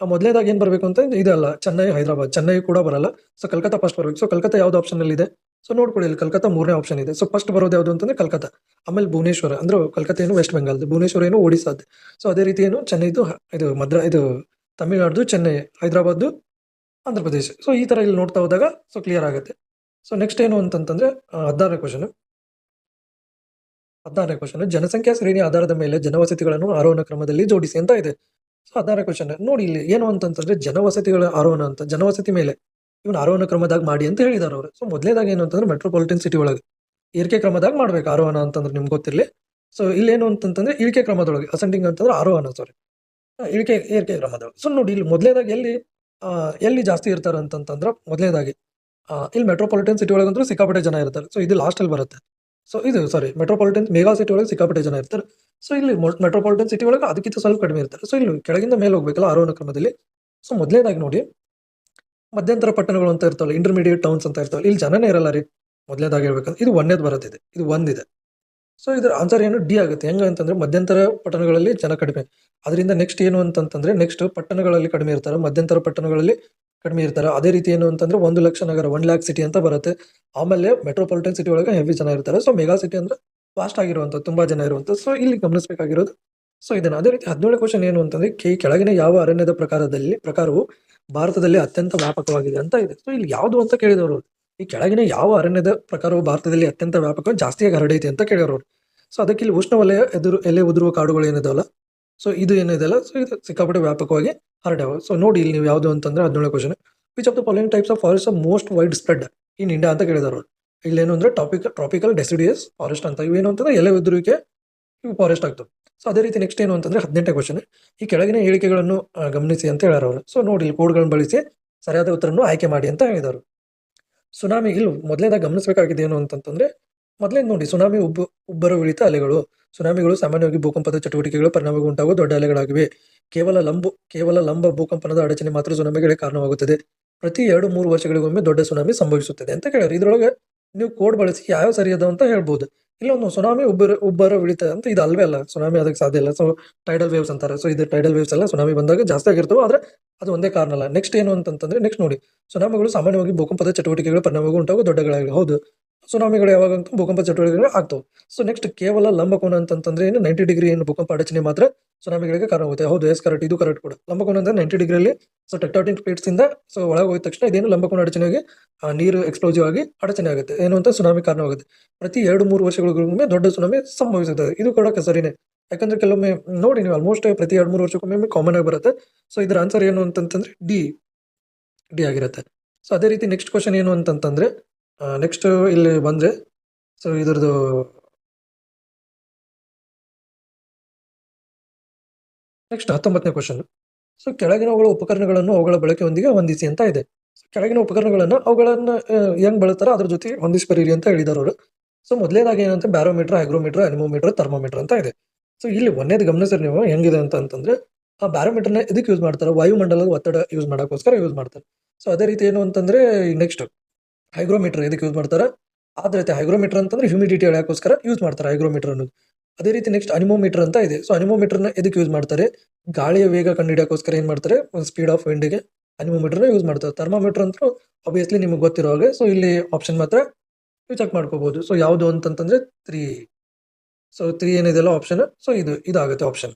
S1: ಮೊದಲೇದಾಗಿ ಏನ್ ಬರಬೇಕು ಅಂತ ಇದಲ್ಲ ಚೆನ್ನೈ, ಹೈದರಾಬಾದ್. ಚೆನ್ನೈ ಕೂಡ ಬರಲ್ಲ. ಸೊ ಕಲ್ಕತ್ತಾ ಫಸ್ಟ್ ಬರ್ಬೇಕು. ಸೊ ಕಲ್ಕತ್ತಾ ಯಾವ್ದು ಆಪ್ಷನ್ ಅಲ್ಲಿ ಇದೆ? ಸೊ ನೋಡ್ಕೊಳ್ಳಿ, ಇಲ್ಲಿ ಕಲ್ಕತ್ತಾ ಮೂರನೇ ಆಪ್ಷನ್ ಇದೆ. ಸೊ ಫಸ್ಟ್ ಬರೋದು ಯಾವುದು ಅಂತಂದ್ರೆ ಕಲ್ಕತ್ತಾ ಆಮೇಲೆ ಭುವನೇಶ್ವರ. ಅಂದ್ರೆ ಕಲ್ಕತ್ತಾ ಏನು ವೆಸ್ಟ್ ಬೆಂಗಾಲ್ ಭುವನೇಶ್ವರ ಏನು ಒಡಿಸಾದ್ ಸೊ ಅದೇ ರೀತಿ ಏನು ಚೆನ್ನೈದು ಇದು ಮದ್ರಾ, ಇದು ತಮಿಳ್ನಾಡು ಚೆನ್ನೈ ಹೈದರಾಬಾದ್ ಆಂಧ್ರ ಪ್ರದೇಶ್. ಸೊ ಈ ತರ ಇಲ್ಲಿ ನೋಡ್ತಾ ಹೋದಾಗ ಸೊ ಕ್ಲಿಯರ್ ಆಗುತ್ತೆ. ಸೊ ನೆಕ್ಸ್ಟ್ ಏನು ಅಂತಂತಂದ್ರೆ ಹದಿನಾರನೇ ಕ್ವಶನ್ ಹದಿನಾರನೇ ಕ್ವಶನ್ ಜನಸಂಖ್ಯಾ ಶ್ರೇಣಿ ಆಧಾರದ ಮೇಲೆ ಜನವಸತಿಗಳನ್ನು ಆರೋಹಣ ಕ್ರಮದಲ್ಲಿ ಜೋಡಿಸಿ ಅಂತ ಇದೆ. ಸೊ ಹದಿನಾರನೇ ಕ್ವಶನ್ ನೋಡಿ ಇಲ್ಲಿ ಏನು ಅಂತಂದ್ರೆ ಜನವಸತಿಗಳ ಆರೋಹಣ ಅಂತ, ಜನವಸತಿ ಮೇಲೆ ಇವನು ಆರೋಹಣ ಕ್ರಮದಾಗ ಮಾಡಿ ಅಂತ ಹೇಳಿದಾರೆ ಅವರು. ಸೊ ಮೊದಲೇದಾಗ ಏನು ಅಂತಂದ್ರೆ ಮೆಟ್ರೋಪಾಲಿಟನ್ ಸಿಟಿ ಒಳಗೆ ಏರಿಕೆ ಕ್ರಮದಾಗ ಮಾಡ್ಬೇಕು ಆರೋಹಣ ಅಂತಂದ್ರೆ ನಿಮ್ಗೆ ಗೊತ್ತಿರಲಿ. ಸೊ ಇಲ್ಲೇನು ಅಂತಂದ್ರೆ ಇಳಿಕೆ ಕ್ರಮದೊಳಗೆ ಅಸೆಂಡಿಂಗ್ ಅಂತಂದ್ರೆ ಆರೋಹಣ ಸಾರಿ ಇಳಿಕೆ, ಏರಿಕೆ ಕ್ರಮದೊಳಗೆ. ಸೊ ನೋಡಿ ಇಲ್ಲಿ ಮೊದಲೇದಾಗ ಎಲ್ಲಿ ಎಲ್ಲಿ ಜಾಸ್ತಿ ಇರ್ತಾರೆ ಅಂತಂತಂದ್ರೆ ಮೊದಲೇದಾಗಿ ಇಲ್ಲಿ ಮೆಟ್ರೋಪಾಲಿಟನ್ ಸಿಟಿ ಒಳಗಂತೂ ಸಿಕ್ಕಾಪಟ್ಟೆ ಜನ ಇರ್ತಾರೆ. ಸೊ ಇದು ಲಾಸ್ಟ್ ಅಲ್ಲಿ ಬರುತ್ತೆ. ಸೊ ಇದು ಸಾರಿ ಮೆಟ್ರೋಪಾಲಿಟನ್ ಮೆಗಾ ಸಿಟಿ ಒಳಗೆ ಸಿಕ್ಕಾಪಟ್ಟೆ ಜನ ಇರ್ತಾರೆ. ಸೊ ಇಲ್ಲಿ ಮೆಟ್ರೋಪಾಲಿಟನ್ ಸಿಟಿ ಒಳಗೆ ಅದಕ್ಕಿಂತ ಸ್ವಲ್ಪ ಕಡಿಮೆ ಇರ್ತಾರೆ. ಸೊ ಇಲ್ಲಿ ಕೆಳಗಿಂದ ಮೇಲೆ ಹೋಗ್ಬೇಕಲ್ಲ, ಆರೋಹಣ ಕ್ರಮದಲ್ಲಿ. ಸೊ ಮೊದಲೇನಾಗಿ ನೋಡಿ, ಮಧ್ಯಂತರ ಪಟ್ಟಣಗಳು ಅಂತ ಇರ್ತಾವಲ್ಲ ಇಂಟರ್ಮೀಡಿಯೇಟ್ ಟೌನ್ಸ್ ಅಂತ ಇರ್ತಾವಲ್ಲ, ಇಲ್ಲಿ ಜನನೇ ಇರಲ್ಲ ರೀ. ಮೊದಲೇದಾಗಿ ಹೇಳ್ಬೇಕಂದ್ರೆ, ಇದು ಒಂದೇದು ಬರುತ್ತೆ ಇದು ಇದು ಒಂದಿದೆ. ಸೊ ಇದರ ಆನ್ಸರ್ ಏನು? ಡಿ ಆಗುತ್ತೆ. ಹೆಂಗ ಅಂತಂದ್ರೆ, ಮಧ್ಯಂತರ ಪಟ್ಟಣಗಳಲ್ಲಿ ಜನ ಕಡಿಮೆ. ಅದರಿಂದ ನೆಕ್ಸ್ಟ್ ಏನು ಅಂತಂತಂದ್ರೆ ನೆಕ್ಸ್ಟ್ ಪಟ್ಟಣಗಳಲ್ಲಿ ಕಡಿಮೆ ಇರ್ತಾರೆ. ಮಧ್ಯಂತರ ಪಟ್ಟಣಗಳಲ್ಲಿ ಕಡಿಮೆ ಇರ್ತಾರೆ. ಅದೇ ರೀತಿ ಏನು ಅಂತಂದ್ರೆ ಒಂದು ಲಕ್ಷ ನಗರ ಒನ್ ಲ್ಯಾಕ್ ಸಿಟಿ ಅಂತ ಬರುತ್ತೆ. ಆಮೇಲೆ ಮೆಟ್ರೋಪಾಲಿಟನ್ ಸಿಟಿ ಒಳಗೆ ಹೆವಿ ಜನ ಇರ್ತಾರೆ. ಸೊ ಮೆಗಾ ಸಿಟಿ ಅಂದ್ರೆ ಫಾಸ್ಟ್ ಆಗಿರುವಂತ ತುಂಬಾ ಜನ ಇರುವಂತ ಸೊ ಇಲ್ಲಿ ಗಮನಿಸಬೇಕಾಗಿರೋದು. ಸೊ ಇದನ್ನ ಅದೇ ರೀತಿ ಹದಿನೇಳು ಕ್ವಶನ್ ಏನು ಅಂತಂದ್ರೆ ಕೆ ಕೆಳಗಿನ ಯಾವ ಅರಣ್ಯದ ಪ್ರಕಾರದಲ್ಲಿ, ಪ್ರಕಾರವು ಭಾರತದಲ್ಲಿ ಅತ್ಯಂತ ವ್ಯಾಪಕವಾಗಿದೆ ಅಂತ ಇದೆ. ಸೊ ಇಲ್ಲಿ ಯಾವುದು ಅಂತ ಕೇಳಿದವರು ಈ ಕೆಳಗಿನ ಯಾವ ಅರಣ್ಯದ ಪ್ರಕಾರವು ಭಾರತದಲ್ಲಿ ಅತ್ಯಂತ ವ್ಯಾಪಕ, ಜಾಸ್ತಿಯಾಗಿ ಹರಡೈತಿ ಅಂತ ಕೇಳಿರೋರು ಸೊ ಅದಕ್ಕೆ ಇಲ್ಲಿ ಉಷ್ಣವಲಯ ಎದುರು ಎಲೆ ಉದುರುವ ಕಾಡುಗಳು ಏನಿದಾವಲ್ಲ ಸೊ ಇದು ಏನಿದೆಲ್ಲ ಸೊ ಇದು ಸಿಕ್ಕಾಪಟ್ಟೆ ವ್ಯಾಪಕವಾಗಿ ಹರಡ್ಯಾವ. ಸೊ ನೋಡಿ ಇಲ್ಲಿ ನೀವು ಯಾವುದು ಅಂತಂದ್ರೆ ಹದಿನೇಳು question which of the following types of forest of most wide spread in India ಅಂತ ಕೇಳಿದಾರೆ ಇಲ್ಲಿ ಇಲ್ಲೇನು ಅಂದ್ರೆ ಟಾಪಿಕ್ ಟ್ರಾಪಿಕಲ್ ಡೆಸಿಡಿಯಸ್ ಫಾರೆಸ್ಟ್ ಅಂತ. ಇವೇನು ಅಂತಂದ್ರೆ ಎಲೆ ಉದುರುವಿಕೆ ಇವು ಫಾರೆಸ್ಟ್ ಆಗ್ತವೆ. ಸೊ ಅದೇ ರೀತಿ ನೆಕ್ಸ್ಟ್ ಏನು ಅಂತಂದ್ರೆ ಹದಿನೆಂಟನೇ ಕ್ವಶನ್ ಈ ಕೆಳಗಿನ ಹೇಳಿಕೆಗಳನ್ನು ಗಮನಿಸಿ ಅಂತ ಹೇಳಾರ ಅವರು. ಸೊ ನೋಡಿ ಇಲ್ಲಿ ಕೋಡ್ಗಳನ್ನು ಬಳಸಿ ಸರಿಯಾದ ಉತ್ತರವನ್ನು ಆಯ್ಕೆ ಮಾಡಿ ಅಂತ ಹೇಳಿದರು ಸುನಾಮಿ ಇಲ್ಲಿ ಮೊದಲೇದಾಗ ಗಮನಿಸಬೇಕಾಗಿದೆ ಏನು ಅಂತಂತಂದ್ರೆ ಮೊದಲೇದು ನೋಡಿ, ಸುನಾಮಿ ಉಬ್ಬ, ಉಬ್ಬರ ಉಳಿತ ಅಲೆಗಳು. ಸುನಾಮಿಗಳು ಸಾಮಾನ್ಯವಾಗಿ ಭೂಕಂಪದ ಚಟುವಟಿಕೆಗಳು ಪರಿಣಾಮವಾಗಿ ಉಂಟಾಗುವ ದೊಡ್ಡ ಅಲೆಗಳಾಗಿವೆ. ಕೇವಲ ಲಂಬು, ಕೇವಲ ಲಂಬ ಭೂಕಂಪನದ ಅಡಚಣೆ ಮಾತ್ರ ಸುನಾಮಿಗಳಿಗೆ ಕಾರಣವಾಗುತ್ತದೆ. ಪ್ರತಿ ಎರಡು, ಮೂರು ವರ್ಷಗಳಿಗೊಮ್ಮೆ ದೊಡ್ಡ ಸುನಾಮಿ ಸಂಭವಿಸುತ್ತದೆ ಅಂತ ಕೇಳಿದ್ರೆ ಇದರೊಳಗೆ ನೀವು ಕೋಡ್ ಬಳಸಿ ಯಾವ ಸರಿಯದ ಅಂತ ಹೇಳ್ಬೋದು. ಇಲ್ಲೊಂದು ಸುನಾಮಿ ಉಬ್ಬರ ಉಬ್ಬರ ಉಳಿತ ಅಂತ ಇದು ಅಲ್ವೇ ಅಲ್ಲ. ಸುನಾಮಿ ಅದಕ್ಕೆ ಸಾಧ್ಯ ಇಲ್ಲ. ಸೊ ಟೈಡಲ್ ವೇವ್ಸ್ ಅಂತಾರೆ. ಸೊ, ಇದು ಟೈಡಲ್ ವೇವ್ಸ್ ಎಲ್ಲ ಸುನಾಮಿ ಬಂದಾಗ ಜಾಸ್ತಿ ಆಗಿರ್ತವೆ. ಆದರೆ ಅದು ಒಂದೇ ಕಾರಣ ಅಲ್ಲ. ನೆಕ್ಸ್ಟ್ ಏನು ಅಂತಂತಂದ್ರೆ ನೆಕ್ಸ್ಟ್ ನೋಡಿ. ಸುನಾಮಿಗಳು ಸಾಮಾನ್ಯವಾಗಿ ಭೂಕಂಪದ ಚಟುವಟಿಕೆಗಳು ಪರಿಣಾಮವಾಗಿ ಉಂಟಾಗುವ ದೊಡ್ಡಗಳಾಗಿವೆ ಹೌದು. ಸುನಾಮಿಗಳು ಯಾವಾಗ ಭೂಕಂಪ ಚಟುವಟಿಕೆಗಳು ಆಗ್ತವೆ. ಸೊ ನೆಕ್ಸ್ಟ್ ಕೇವಲ ಲಂಬಕೋನ ಅಂತಂದ್ರೆ ಏನು? ನೈಂಟಿ ಡಿಗ್ರಿ ಏನು ಭೂಕಂಪ ಅಡಚಣೆ ಮಾತ್ರ ಸುನಾಮಿಗಳಿಗೆ ಕಾರಣವಾಗುತ್ತೆ ಹೌದು ಎಸ್ ಕರೆಕ್ಟ್ ಇದು ಕರೆಕ್ಟ್ ಕೂಡ. ಲಂಬಕೋನ ಅಂದ್ರೆ ನೈಂಟಿ ಡಿಗ್ರಿಯಲ್ಲಿ ಸೊ ಟೆಕ್ಟಾಟಿಕ್ ಪ್ಲೇಟ್ಸ್ ಇಂದ ಸೊ ಒಳಗೆ ಹೋದ ತಕ್ಷಣ ಇದೇನು ಲಂಬಕೋನ ಅಡಚಣೆಗೆ ನೀರು ಎಕ್ಸ್ಪ್ಲೋಸಿವ್ ಆಗಿ ಅಡಚಣೆ ಆಗುತ್ತೆ. ಏನು ಅಂತ ಸುನಾಮಿ ಕಾರಣವಾಗುತ್ತೆ ಪ್ರತಿ ಎರಡು, ಮೂರು ವರ್ಷಗಳಿಗೊಮ್ಮೆ ದೊಡ್ಡ ಸುನಾಮಿ ಸಂಭವಿಸುತ್ತದೆ. ಇದು ಕೂಡ ಸರಿನೇ ಯಾಕಂದ್ರೆ ಕೆಲವೊಮ್ಮೆ ನೋಡಿ ನೀವು ಆಲ್ಮೋಸ್ಟ್ ಪ್ರತಿ ಎರಡು, ಮೂರು ವರ್ಷಕ್ಕೊಮ್ಮೆ ಕಾಮನ್ ಆಗಿ ಬರುತ್ತೆ. ಸೊ ಇದರ ಆನ್ಸರ್ ಏನು ಅಂತಂತಂದ್ರೆ ಡಿ ಡಿ ಆಗಿರುತ್ತೆ. ಸೊ ಅದೇ ರೀತಿ ನೆಕ್ಸ್ಟ್ ಕ್ವಶನ್ ಏನು ಅಂತಂತಂದ್ರೆ ನೆಕ್ಸ್ಟ್ ಇಲ್ಲಿ ಬಂದ್ರೆ ಸೊ ಇದ್ರದ್ದು ನೆಕ್ಸ್ಟ್ ಹತ್ತೊಂಬತ್ತನೇ ಕ್ವಶನ್ ಸೊ ಕೆಳಗಿನವುಗಳ ಉಪಕರಣಗಳನ್ನು ಅವುಗಳ ಬಳಕೆಯೊಂದಿಗೆ ಹೊಂದಿಸಿ ಅಂತ ಇದೆ. ಕೆಳಗಿನ ಉಪಕರಣಗಳನ್ನು ಅವುಗಳನ್ನು ಹೆಂಗೆ ಬಳಸ್ತಾರೋ ಅದ್ರ ಜೊತೆ ಹೊಂದಿಸಿ ಬರೀರಿ ಅಂತ ಹೇಳಿದಾರ ಅವರು. ಸೊ ಮೊದಲೇದಾಗಿ ಏನಂತ, ಬ್ಯಾರೋಮೀಟರ್, ಹೈಗ್ರೋಮೀಟರ್, ಅನಿಮೋಮೀಟರ್, ಥರ್ಮೋಮೀಟರ್ ಅಂತ ಇದೆ. ಸೊ ಇಲ್ಲಿ ಒಂದೇದು ಗಮನಿಸ್ರಿ ನೀವು, ಹೆಂಗಿದೆ ಅಂತ ಅಂತಂದ್ರೆ, ಆ ಬ್ಯಾರೋಮೀಟರ್ನ ಇದಕ್ಕೆ ಯೂಸ್ ಮಾಡ್ತಾರೆ, ವಾಯುಮಂಡಲದ ಒತ್ತಡ ಯೂಸ್ ಮಾಡೋಕ್ಕೋಸ್ಕರ ಯೂಸ್ ಮಾಡ್ತಾರೆ. ಸೊ ಅದೇ ರೀತಿ ಏನು ಅಂತಂದ್ರೆ ನೆಕ್ಸ್ಟ್ ಹೈಗ್ರೋಮೀಟರ್ ಇದಕ್ಕೆ ಯೂಸ್ ಮಾಡ್ತಾರೆ? ಆದ್ರತೆ ಹೈಗ್ರೋಮೀಟರ್ ಅಂತಂದ್ರೆ ಹ್ಯೂಮಿಡಿಟಿ ಹೇಳೋಕ್ಕೋಸ್ಕರ ಯೂಸ್ ಮಾಡ್ತಾರೆ ಹೈಗ್ರೋಮೀಟರ್ ಅನ್ನೋದು. ಅದೇ ರೀತಿ ನೆಕ್ಸ್ಟ್ ಅನಿಮೋಮೀಟರ್ ಅಂತ ಇದೆ. ಸೊ ಅನಿಮೋಮೀಟರ್ನ ಎದಕ್ಕೆ ಯೂಸ್ ಮಾಡ್ತಾರೆ? ಗಾಳಿಯ ವೇಗ ಕಂಡುಹಿಡಿಯೋಕ್ಕೋಸ್ಕರ ಏನು ಮಾಡ್ತಾರೆ? ಒಂದು ಸ್ಪೀಡ್ ಆಫ್ ವಿಂಡಿಗೆ ಅನಿಮೋಮೀಟರ್ನ ಯೂಸ್ ಮಾಡ್ತಾರೆ. ಥರ್ಮೋಮೀಟರ್ ಅಂತೂ ಆಬ್ವಿಯಸ್ಲಿ ನಿಮಗೆ ಗೊತ್ತಿರೋ ಹಾಗೆ ಸೊ ಇಲ್ಲಿ ಆಪ್ಷನ್ ಮಾತ್ರ ನೀವು ಚೆಕ್ ಮಾಡ್ಕೋಬಹುದು ಸೊ ಯಾವುದು ಅಂತಂತಂದ್ರೆ ತ್ರೀ ಸೊ ತ್ರೀ ಏನಿದೆಯಲ್ಲ ಆಪ್ಷನ್ ಸೊ ಇದು, ಇದಾಗುತ್ತೆ ಆಪ್ಷನ್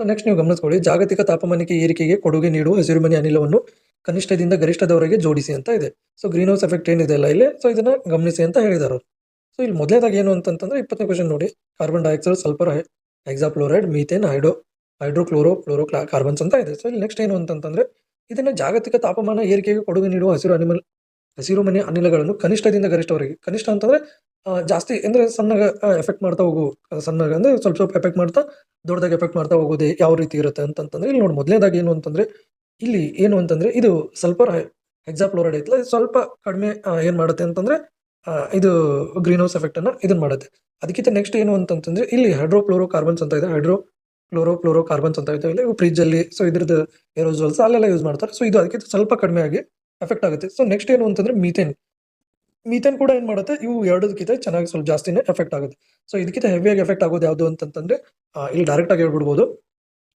S1: ಸೊ ನೆಕ್ಸ್ಟ್ ನೀವು ಗಮನಿಸ್ಕೊಳ್ಳಿ. ಜಾಗತಿಕ ತಾಪಮಾನಕ್ಕೆ ಏರಿಕೆಗೆ ಕೊಡುಗೆ ನೀಡುವ ಹಸಿರುಮನೆ ಅನಿಲವನ್ನು ಕನಿಷ್ಠದಿಂದ ಗರಿಷ್ಠದವರೆಗೆ ಜೋಡಿಸಿ ಅಂತ ಇದೆ. ಸೊ ಗ್ರೀನ್ ಹೌಸ್ ಎಫೆಕ್ಟ್ ಏನಿದೆ ಅಲ್ಲ ಇಲ್ಲಿ? ಸೊ ಇದನ್ನ ಗಮನಿಸಿ ಅಂತ ಹೇಳಿದಾರೆ. ಸೊ ಇಲ್ಲಿ ಮೊದಲೇದಾಗ ಏನು ಅಂತಂತಂದ್ರೆ ಇಪ್ಪತ್ತನೇ ಕ್ವಶನ್ ನೋಡಿ. Carbon dioxide sulphur hexafluoride methane hydro hydrochloro chloro carbons ಅಂತ ಇದೆ. ಸೊ ಇಲ್ಲಿ ನೆಕ್ಸ್ಟ್ ಏನು ಅಂತಂದ್ರೆ ಇದನ್ನ ಜಾಗತಿಕ ತಾಪಮಾನ ಏರಿಕೆಗೆ ಕೊಡುಗೆ ನೀಡುವ ಹಸಿರು ಅನಿಮಲ್ ಹಸಿರು ಮನೆ ಅನಿಲಗಳನ್ನು ಕನಿಷ್ಠದಿಂದ ಗರಿಷ್ಠವರೆಗೆ ಕನಿಷ್ಠ ಅಂತಂದ್ರೆ ಜಾಸ್ತಿ ಅಂದ್ರೆ ಸಣ್ಣಗ ಎಫೆಕ್ಟ್ ಮಾಡ್ತಾ ಹೋಗು ಸಣ್ಣ ಅಂದ್ರೆ ಸ್ವಲ್ಪ ಸ್ವಲ್ಪ ಎಫೆಕ್ಟ್ ಮಾಡ್ತಾ ದೊಡ್ಡದಾಗಿ ಎಫೆಕ್ಟ್ ಮಾಡ್ತಾ ಹೋಗೋದೇ ಯಾವ ರೀತಿ ಇರುತ್ತೆ ಅಂತಂತಂದ್ರೆ ಇಲ್ಲಿ ನೋಡಿ ಮೊದಲೇದಾಗ ಏನು ಅಂತಂದ್ರೆ ಇಲ್ಲಿ ಏನು ಅಂತಂದ್ರೆ ಇದು ಸಲ್ಫರ್ ಹೆಕ್ಸಾಫ್ಲೋರೈಡ್ ಐತಲ್ಲ, ಇದು ಸ್ವಲ್ಪ ಕಡಿಮೆ ಏನು ಮಾಡುತ್ತೆ ಅಂತಂದ್ರೆ ಇದು ಗ್ರೀನ್ ಹೌಸ್ ಎಫೆಕ್ಟ್ ಅನ್ನ ಇದನ್ನ ಮಾಡುತ್ತೆ. ಅದಕ್ಕಿಂತ ನೆಕ್ಸ್ಟ್ ಏನು ಅಂತಂತಂದ್ರೆ, ಇಲ್ಲಿ ಹೈಡ್ರೋಕ್ಲೋರೋ ಕಾರ್ಬನ್ಸ್ ಅಂತ ಇದೆ. ಹೈಡ್ರೋ ಕ್ಲೋರೋ ಫ್ಲೋರೋ ಕಾರ್ಬನ್ಸ್ ಅಂತ ಇದೆ ಇಲ್ಲಿ. ಫ್ರಿಜ್ ಅಲ್ಲಿ ಸೊ ಇದ್ರದ್ದು ಏರೋಜೋಲ್ಸ್ ಅಲ್ಲೆಲ್ಲ ಯೂಸ್ ಮಾಡ್ತಾರೆ. ಸೊ ಇದು ಅದಕ್ಕಿಂತ ಸ್ವಲ್ಪ ಕಡಿಮೆ ಆಗಿ ಎಫೆಕ್ಟ್ ಆಗುತ್ತೆ. ಸೊ ನೆಕ್ಸ್ಟ್ ಏನು ಅಂತಂದ್ರೆ ಮೀಥೇನ್ ಮೀಥೇನ್ ಕೂಡ ಏನ್ ಮಾಡುತ್ತೆ, ಇವು ಎರಡಕ್ಕಿಂತ ಚೆನ್ನಾಗಿ ಸ್ವಲ್ಪ ಜಾಸ್ತಿನೇ ಎಫೆಕ್ಟ್ ಆಗುತ್ತೆ. ಸೊ ಇದಕ್ಕಿಂತ ಹೆವಿಯಾಗಿ ಎಫೆಕ್ಟ್ ಆಗೋದು ಯಾವುದು ಅಂತಂತಂದ್ರೆ ಇಲ್ಲಿ ಡೈರೆಕ್ಟ್ ಆಗಿ ಹೇಳ್ಬಿಡ್ಬೋದು.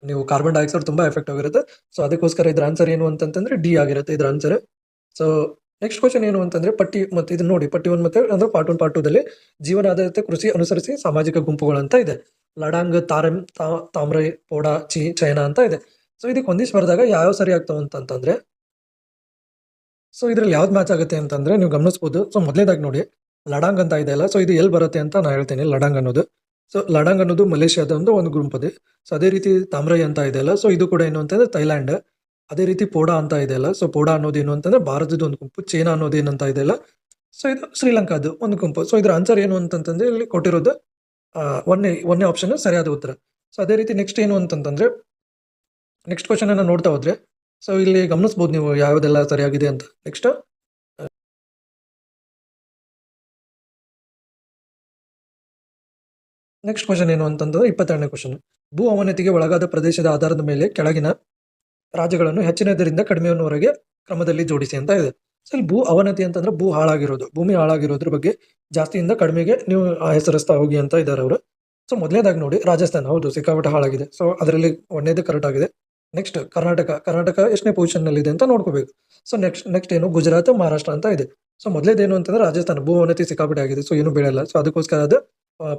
S1: ನೀವು ಕಾರ್ಬನ್ ಡೈಆಕ್ಸೈಡ್ ತುಂಬಾ ಎಫೆಕ್ಟ್ ಆಗಿರುತ್ತೆ. ಸೊ ಅದಕ್ಕೋಸ್ಕರ ಇದ್ರ ಆನ್ಸರ್ ಏನು ಅಂತಂದ್ರೆ ಡಿ ಆಗಿರುತ್ತೆ ಇದ್ರ ಆನ್ಸರ್ ಸೊ ನೆಕ್ಸ್ಟ್ ಕ್ವಶನ್ ಏನು ಅಂತಂದ್ರೆ ಪಟ್ಟಿ ಮತ್ತೆ ಇದನ್ನ ನೋಡಿ, ಪಟ್ಟಿ ಒನ್ ಮತ್ತೆ ಅಂದ್ರೆ ಪಾರ್ಟ್ ಒನ್ ಪಾರ್ಟ್ ದಲ್ಲಿ ಜೀವನ ಆಧಾರಿತ ಕೃಷಿ ಅನುಸರಿಸಿ ಸಾಮಾಜಿಕ ಗುಂಪುಗಳು ಅಂತ ಇದೆ. ಲಡಾಂಗ್ ತಾರಂ ತಾಮ್ರೈ, ಪೋಡಾ, ಚಿ, ಚೈನಾ ಅಂತ ಇದೆ. ಸೊ ಇದಕ್ಕೆ ಹೊಂದಿಸಿ ಬರೆದಾಗ ಯಾವ ಸರಿ ಆಗ್ತಾವ ಅಂತಂತಂದ್ರೆ ಸೊ ಇದ್ರಲ್ಲಿ ಯಾವ್ದು ಮ್ಯಾಚ್ ಆಗುತ್ತೆ ಅಂತಂದ್ರೆ ನೀವು ಗಮನಿಸಬಹುದು ಸೊ ಮೊದಲೇದಾಗಿ ನೋಡಿ, ಲಡಾಂಗ್ ಅಂತ ಇದೆ ಅಲ್ಲ ಸೊ ಇದು ಎಲ್ಲಿ ಬರುತ್ತೆ ಅಂತ ನಾನು ಹೇಳ್ತೇನೆ, ಲಡಾಂಗ್ ಅನ್ನೋದು. ಸೊ ಲಡಾಂಗ್ ಅನ್ನೋದು ಮಲೇಷ್ಯಾದ ಒಂದು ಒಂದು ಗ್ರೂಪ್ ಇದೆ ಸೊ ಅದೇ ರೀತಿ ತಾಮ್ರೈ ಅಂತ ಇದೆ ಅಲ್ಲ. ಸೊ ಇದು ಕೂಡ ಏನು ಅಂತಂದ್ರೆ ಥೈಲ್ಯಾಂಡ್. ಅದೇ ರೀತಿ ಪೋಡಾ ಅಂತ ಇದೆ ಅಲ್ಲ. ಸೊ ಪೋಡಾ ಅನ್ನೋದು ಏನು ಅಂತಂದ್ರೆ ಭಾರತದ ಒಂದು ಗುಂಪು. ಚೈನಾ ಅನ್ನೋದು ಏನಂತ ಇದೆ ಅಲ್ಲ. ಸೊ ಇದು ಶ್ರೀಲಂಕಾದ ಒಂದು ಗುಂಪು. ಸೊ ಇದರ ಆನ್ಸರ್ ಏನು ಅಂತಂತಂದ್ರೆ ಇಲ್ಲಿ ಕೊಟ್ಟಿರೋದು ಒಂದೇ ಒಂದೇ ಆಪ್ಷನ್ ಸರಿಯಾದ ಉತ್ತರ. ಸೊ ಅದೇ ರೀತಿ ನೆಕ್ಸ್ಟ್ ಏನು ಅಂತಂದ್ರೆ ನೆಕ್ಸ್ಟ್ ಕ್ವಶನ್ ಅನ್ನ ನೋಡ್ತಾ ಹೋದ್ರೆ ಸೊ ಇಲ್ಲಿ ಗಮನಿಸಬಹುದು ನೀವು ಯಾವುದೆಲ್ಲ ಸರಿಯಾಗಿದೆ ಅಂತ. ನೆಕ್ಸ್ಟ್ ನೆಕ್ಸ್ಟ್ ಕ್ವಶನ್ ಏನು ಅಂತಂದ್ರೆ ಇಪ್ಪತ್ತೆರಡನೇ ಕ್ವಶನ್ ಭೂ ಅವನತಿಗೆ ಒಳಗಾದ ಪ್ರದೇಶದ ಆಧಾರದ ಮೇಲೆ ಕೆಳಗಿನ ರಾಜ್ಯಗಳನ್ನು ಹೆಚ್ಚಿನದರಿಂದ ಕಡಿಮೆಯವರೆಗೆ ಕ್ರಮದಲ್ಲಿ ಜೋಡಿಸಿ ಅಂತ ಇದೆ. ಸೊ ಇಲ್ಲಿ ಭೂ ಅವನತಿ ಅಂತಂದ್ರೆ ಭೂ ಹಾಳಾಗಿರೋದು. ಭೂಮಿ ಹಾಳಾಗಿರೋದ್ರ ಬಗ್ಗೆ ಜಾಸ್ತಿಯಿಂದ ಕಡಿಮೆಗೆ ನೀವು ಹೆಸರಿಸ್ತಾ ಹೋಗಿ ಅಂತ ಇದ್ದಾರೆ ಅವರು. ಸೊ ಮೊದಲನೇದಾಗಿ ನೋಡಿ ರಾಜಸ್ಥಾನ. ಹೌದು, ಸಿಕ್ಕಾಪಟ್ಟೆ ಹಾಳಾಗಿದೆ. ಸೊ ಅದರಲ್ಲಿ ಒಂದೇದು ಕರೆಕ್ಟ್ ಆಗಿದೆ. ನೆಕ್ಸ್ಟ್ ಕರ್ನಾಟಕ. ಕರ್ನಾಟಕ ಎಷ್ಟನೇ ಪೊಸಿಷನ್ ಇದೆ ಅಂತ ನೋಡ್ಕೋಬೇಕು. ಸೊ ನೆಕ್ಸ್ಟ್ ನೆಕ್ಸ್ಟ್ ಏನು ಗುಜರಾತ್, ಮಹಾರಾಷ್ಟ್ರ ಅಂತ ಇದೆ. ಸೊ ಮೊದಲೇದೇನು ಅಂತಂದ್ರೆ ರಾಜಸ್ಥಾನ. ಭೂ ಅವನತಿ ಸಿಕ್ಕಾಪಟ್ಟೆ ಆಗಿದೆ. ಸೊ ಏನು ಬೆಳೆಯಲ್ಲ. ಸೊ ಅದಕ್ಕೋಸ್ಕರ ಅದು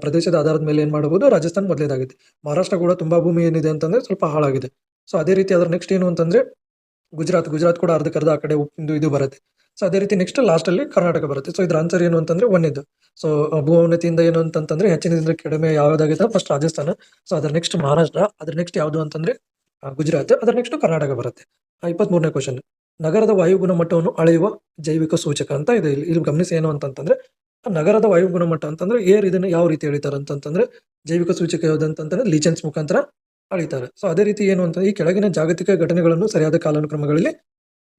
S1: ಪ್ರದೇಶದ ಆಧಾರದ ಮೇಲೆ ಏನು ಮಾಡಬಹುದು? ರಾಜಸ್ಥಾನ ಮೊದಲೇದಾಗಿದೆ ಮಹಾರಾಷ್ಟ್ರ ಕೂಡ ತುಂಬಾ ಭೂಮಿ ಏನಿದೆ ಅಂತಂದ್ರೆ ಸ್ವಲ್ಪ ಹಾಳಾಗಿದೆ. ಸೊ ಅದೇ ರೀತಿ ಅದರ ನೆಕ್ಸ್ಟ್ ಏನು ಅಂತಂದ್ರೆ ಗುಜರಾತ್. ಗುಜರಾತ್ ಕೂಡ ಅರ್ಧಕ್ಕರ್ಧ ಆ ಕಡೆ ಇದು ಬರುತ್ತೆ. ಸೊ ಅದೇ ರೀತಿ ನೆಕ್ಸ್ಟ್ ಲಾಸ್ಟ್ ಅಲ್ಲಿ ಕರ್ನಾಟಕ ಬರುತ್ತೆ. ಸೊ ಇದ್ರ ಆನ್ಸರ್ ಏನು ಅಂತಂದ್ರೆ ಇದು ಸೊ ಭೂ ಅವನತಿಯಿಂದ ಏನು ಅಂತಂತಂದ್ರೆ ಹೆಚ್ಚಿನದಿಂದ ಕಡಿಮೆ ಯಾವ್ದಾಗಿದೆ ಫಸ್ಟ್ ರಾಜಸ್ಥಾನ. ಸೊ ಅದ್ರ ನೆಕ್ಸ್ಟ್ ಮಹಾರಾಷ್ಟ್ರ. ಅದ್ರ ನೆಕ್ಸ್ಟ್ ಯಾವುದು ಅಂತಂದ್ರೆ ಗುಜರಾತ್. ಅದ್ರ ನೆಕ್ಸ್ಟ್ ಕರ್ನಾಟಕ ಬರುತ್ತೆ. ಇಪ್ಪತ್ತ್ ಮೂರನೇ ಕ್ವಶನ್ ನಗರದ ವಾಯು ಗುಣಮಟ್ಟವನ್ನು ಅಳೆಯುವ ಜೈವಿಕ ಸೂಚಕ ಅಂತ ಇದೆ. ಇಲ್ಲಿ ಇಲ್ಲಿ ಗಮನಿಸಿ ಏನು ಅಂತಂತಂದ್ರೆ ನಗರದ ವಾಯು ಗುಣಮಟ್ಟ ಅಂತಂದ್ರೆ ಏರ್ ಇದನ್ನ ಯಾವ ರೀತಿ ಎಳಿತಾರೆ ಅಂತಂತಂದ್ರೆ ಜೈವಿಕ ಸೂಚಕ ಯಾವ್ದಂತಂದ್ರೆ ಲೀಚೆನ್ಸ್ ಮುಖಾಂತರ ಅಳಿತಾರೆ. ಸೊ ಅದೇ ರೀತಿ ಏನು ಅಂತ ಈ ಕೆಳಗಿನ ಜಾಗತಿಕ ಘಟನೆಗಳನ್ನು ಸರಿಯಾದ ಕಾಲಾನುಕ್ರಮಗಳಲ್ಲಿ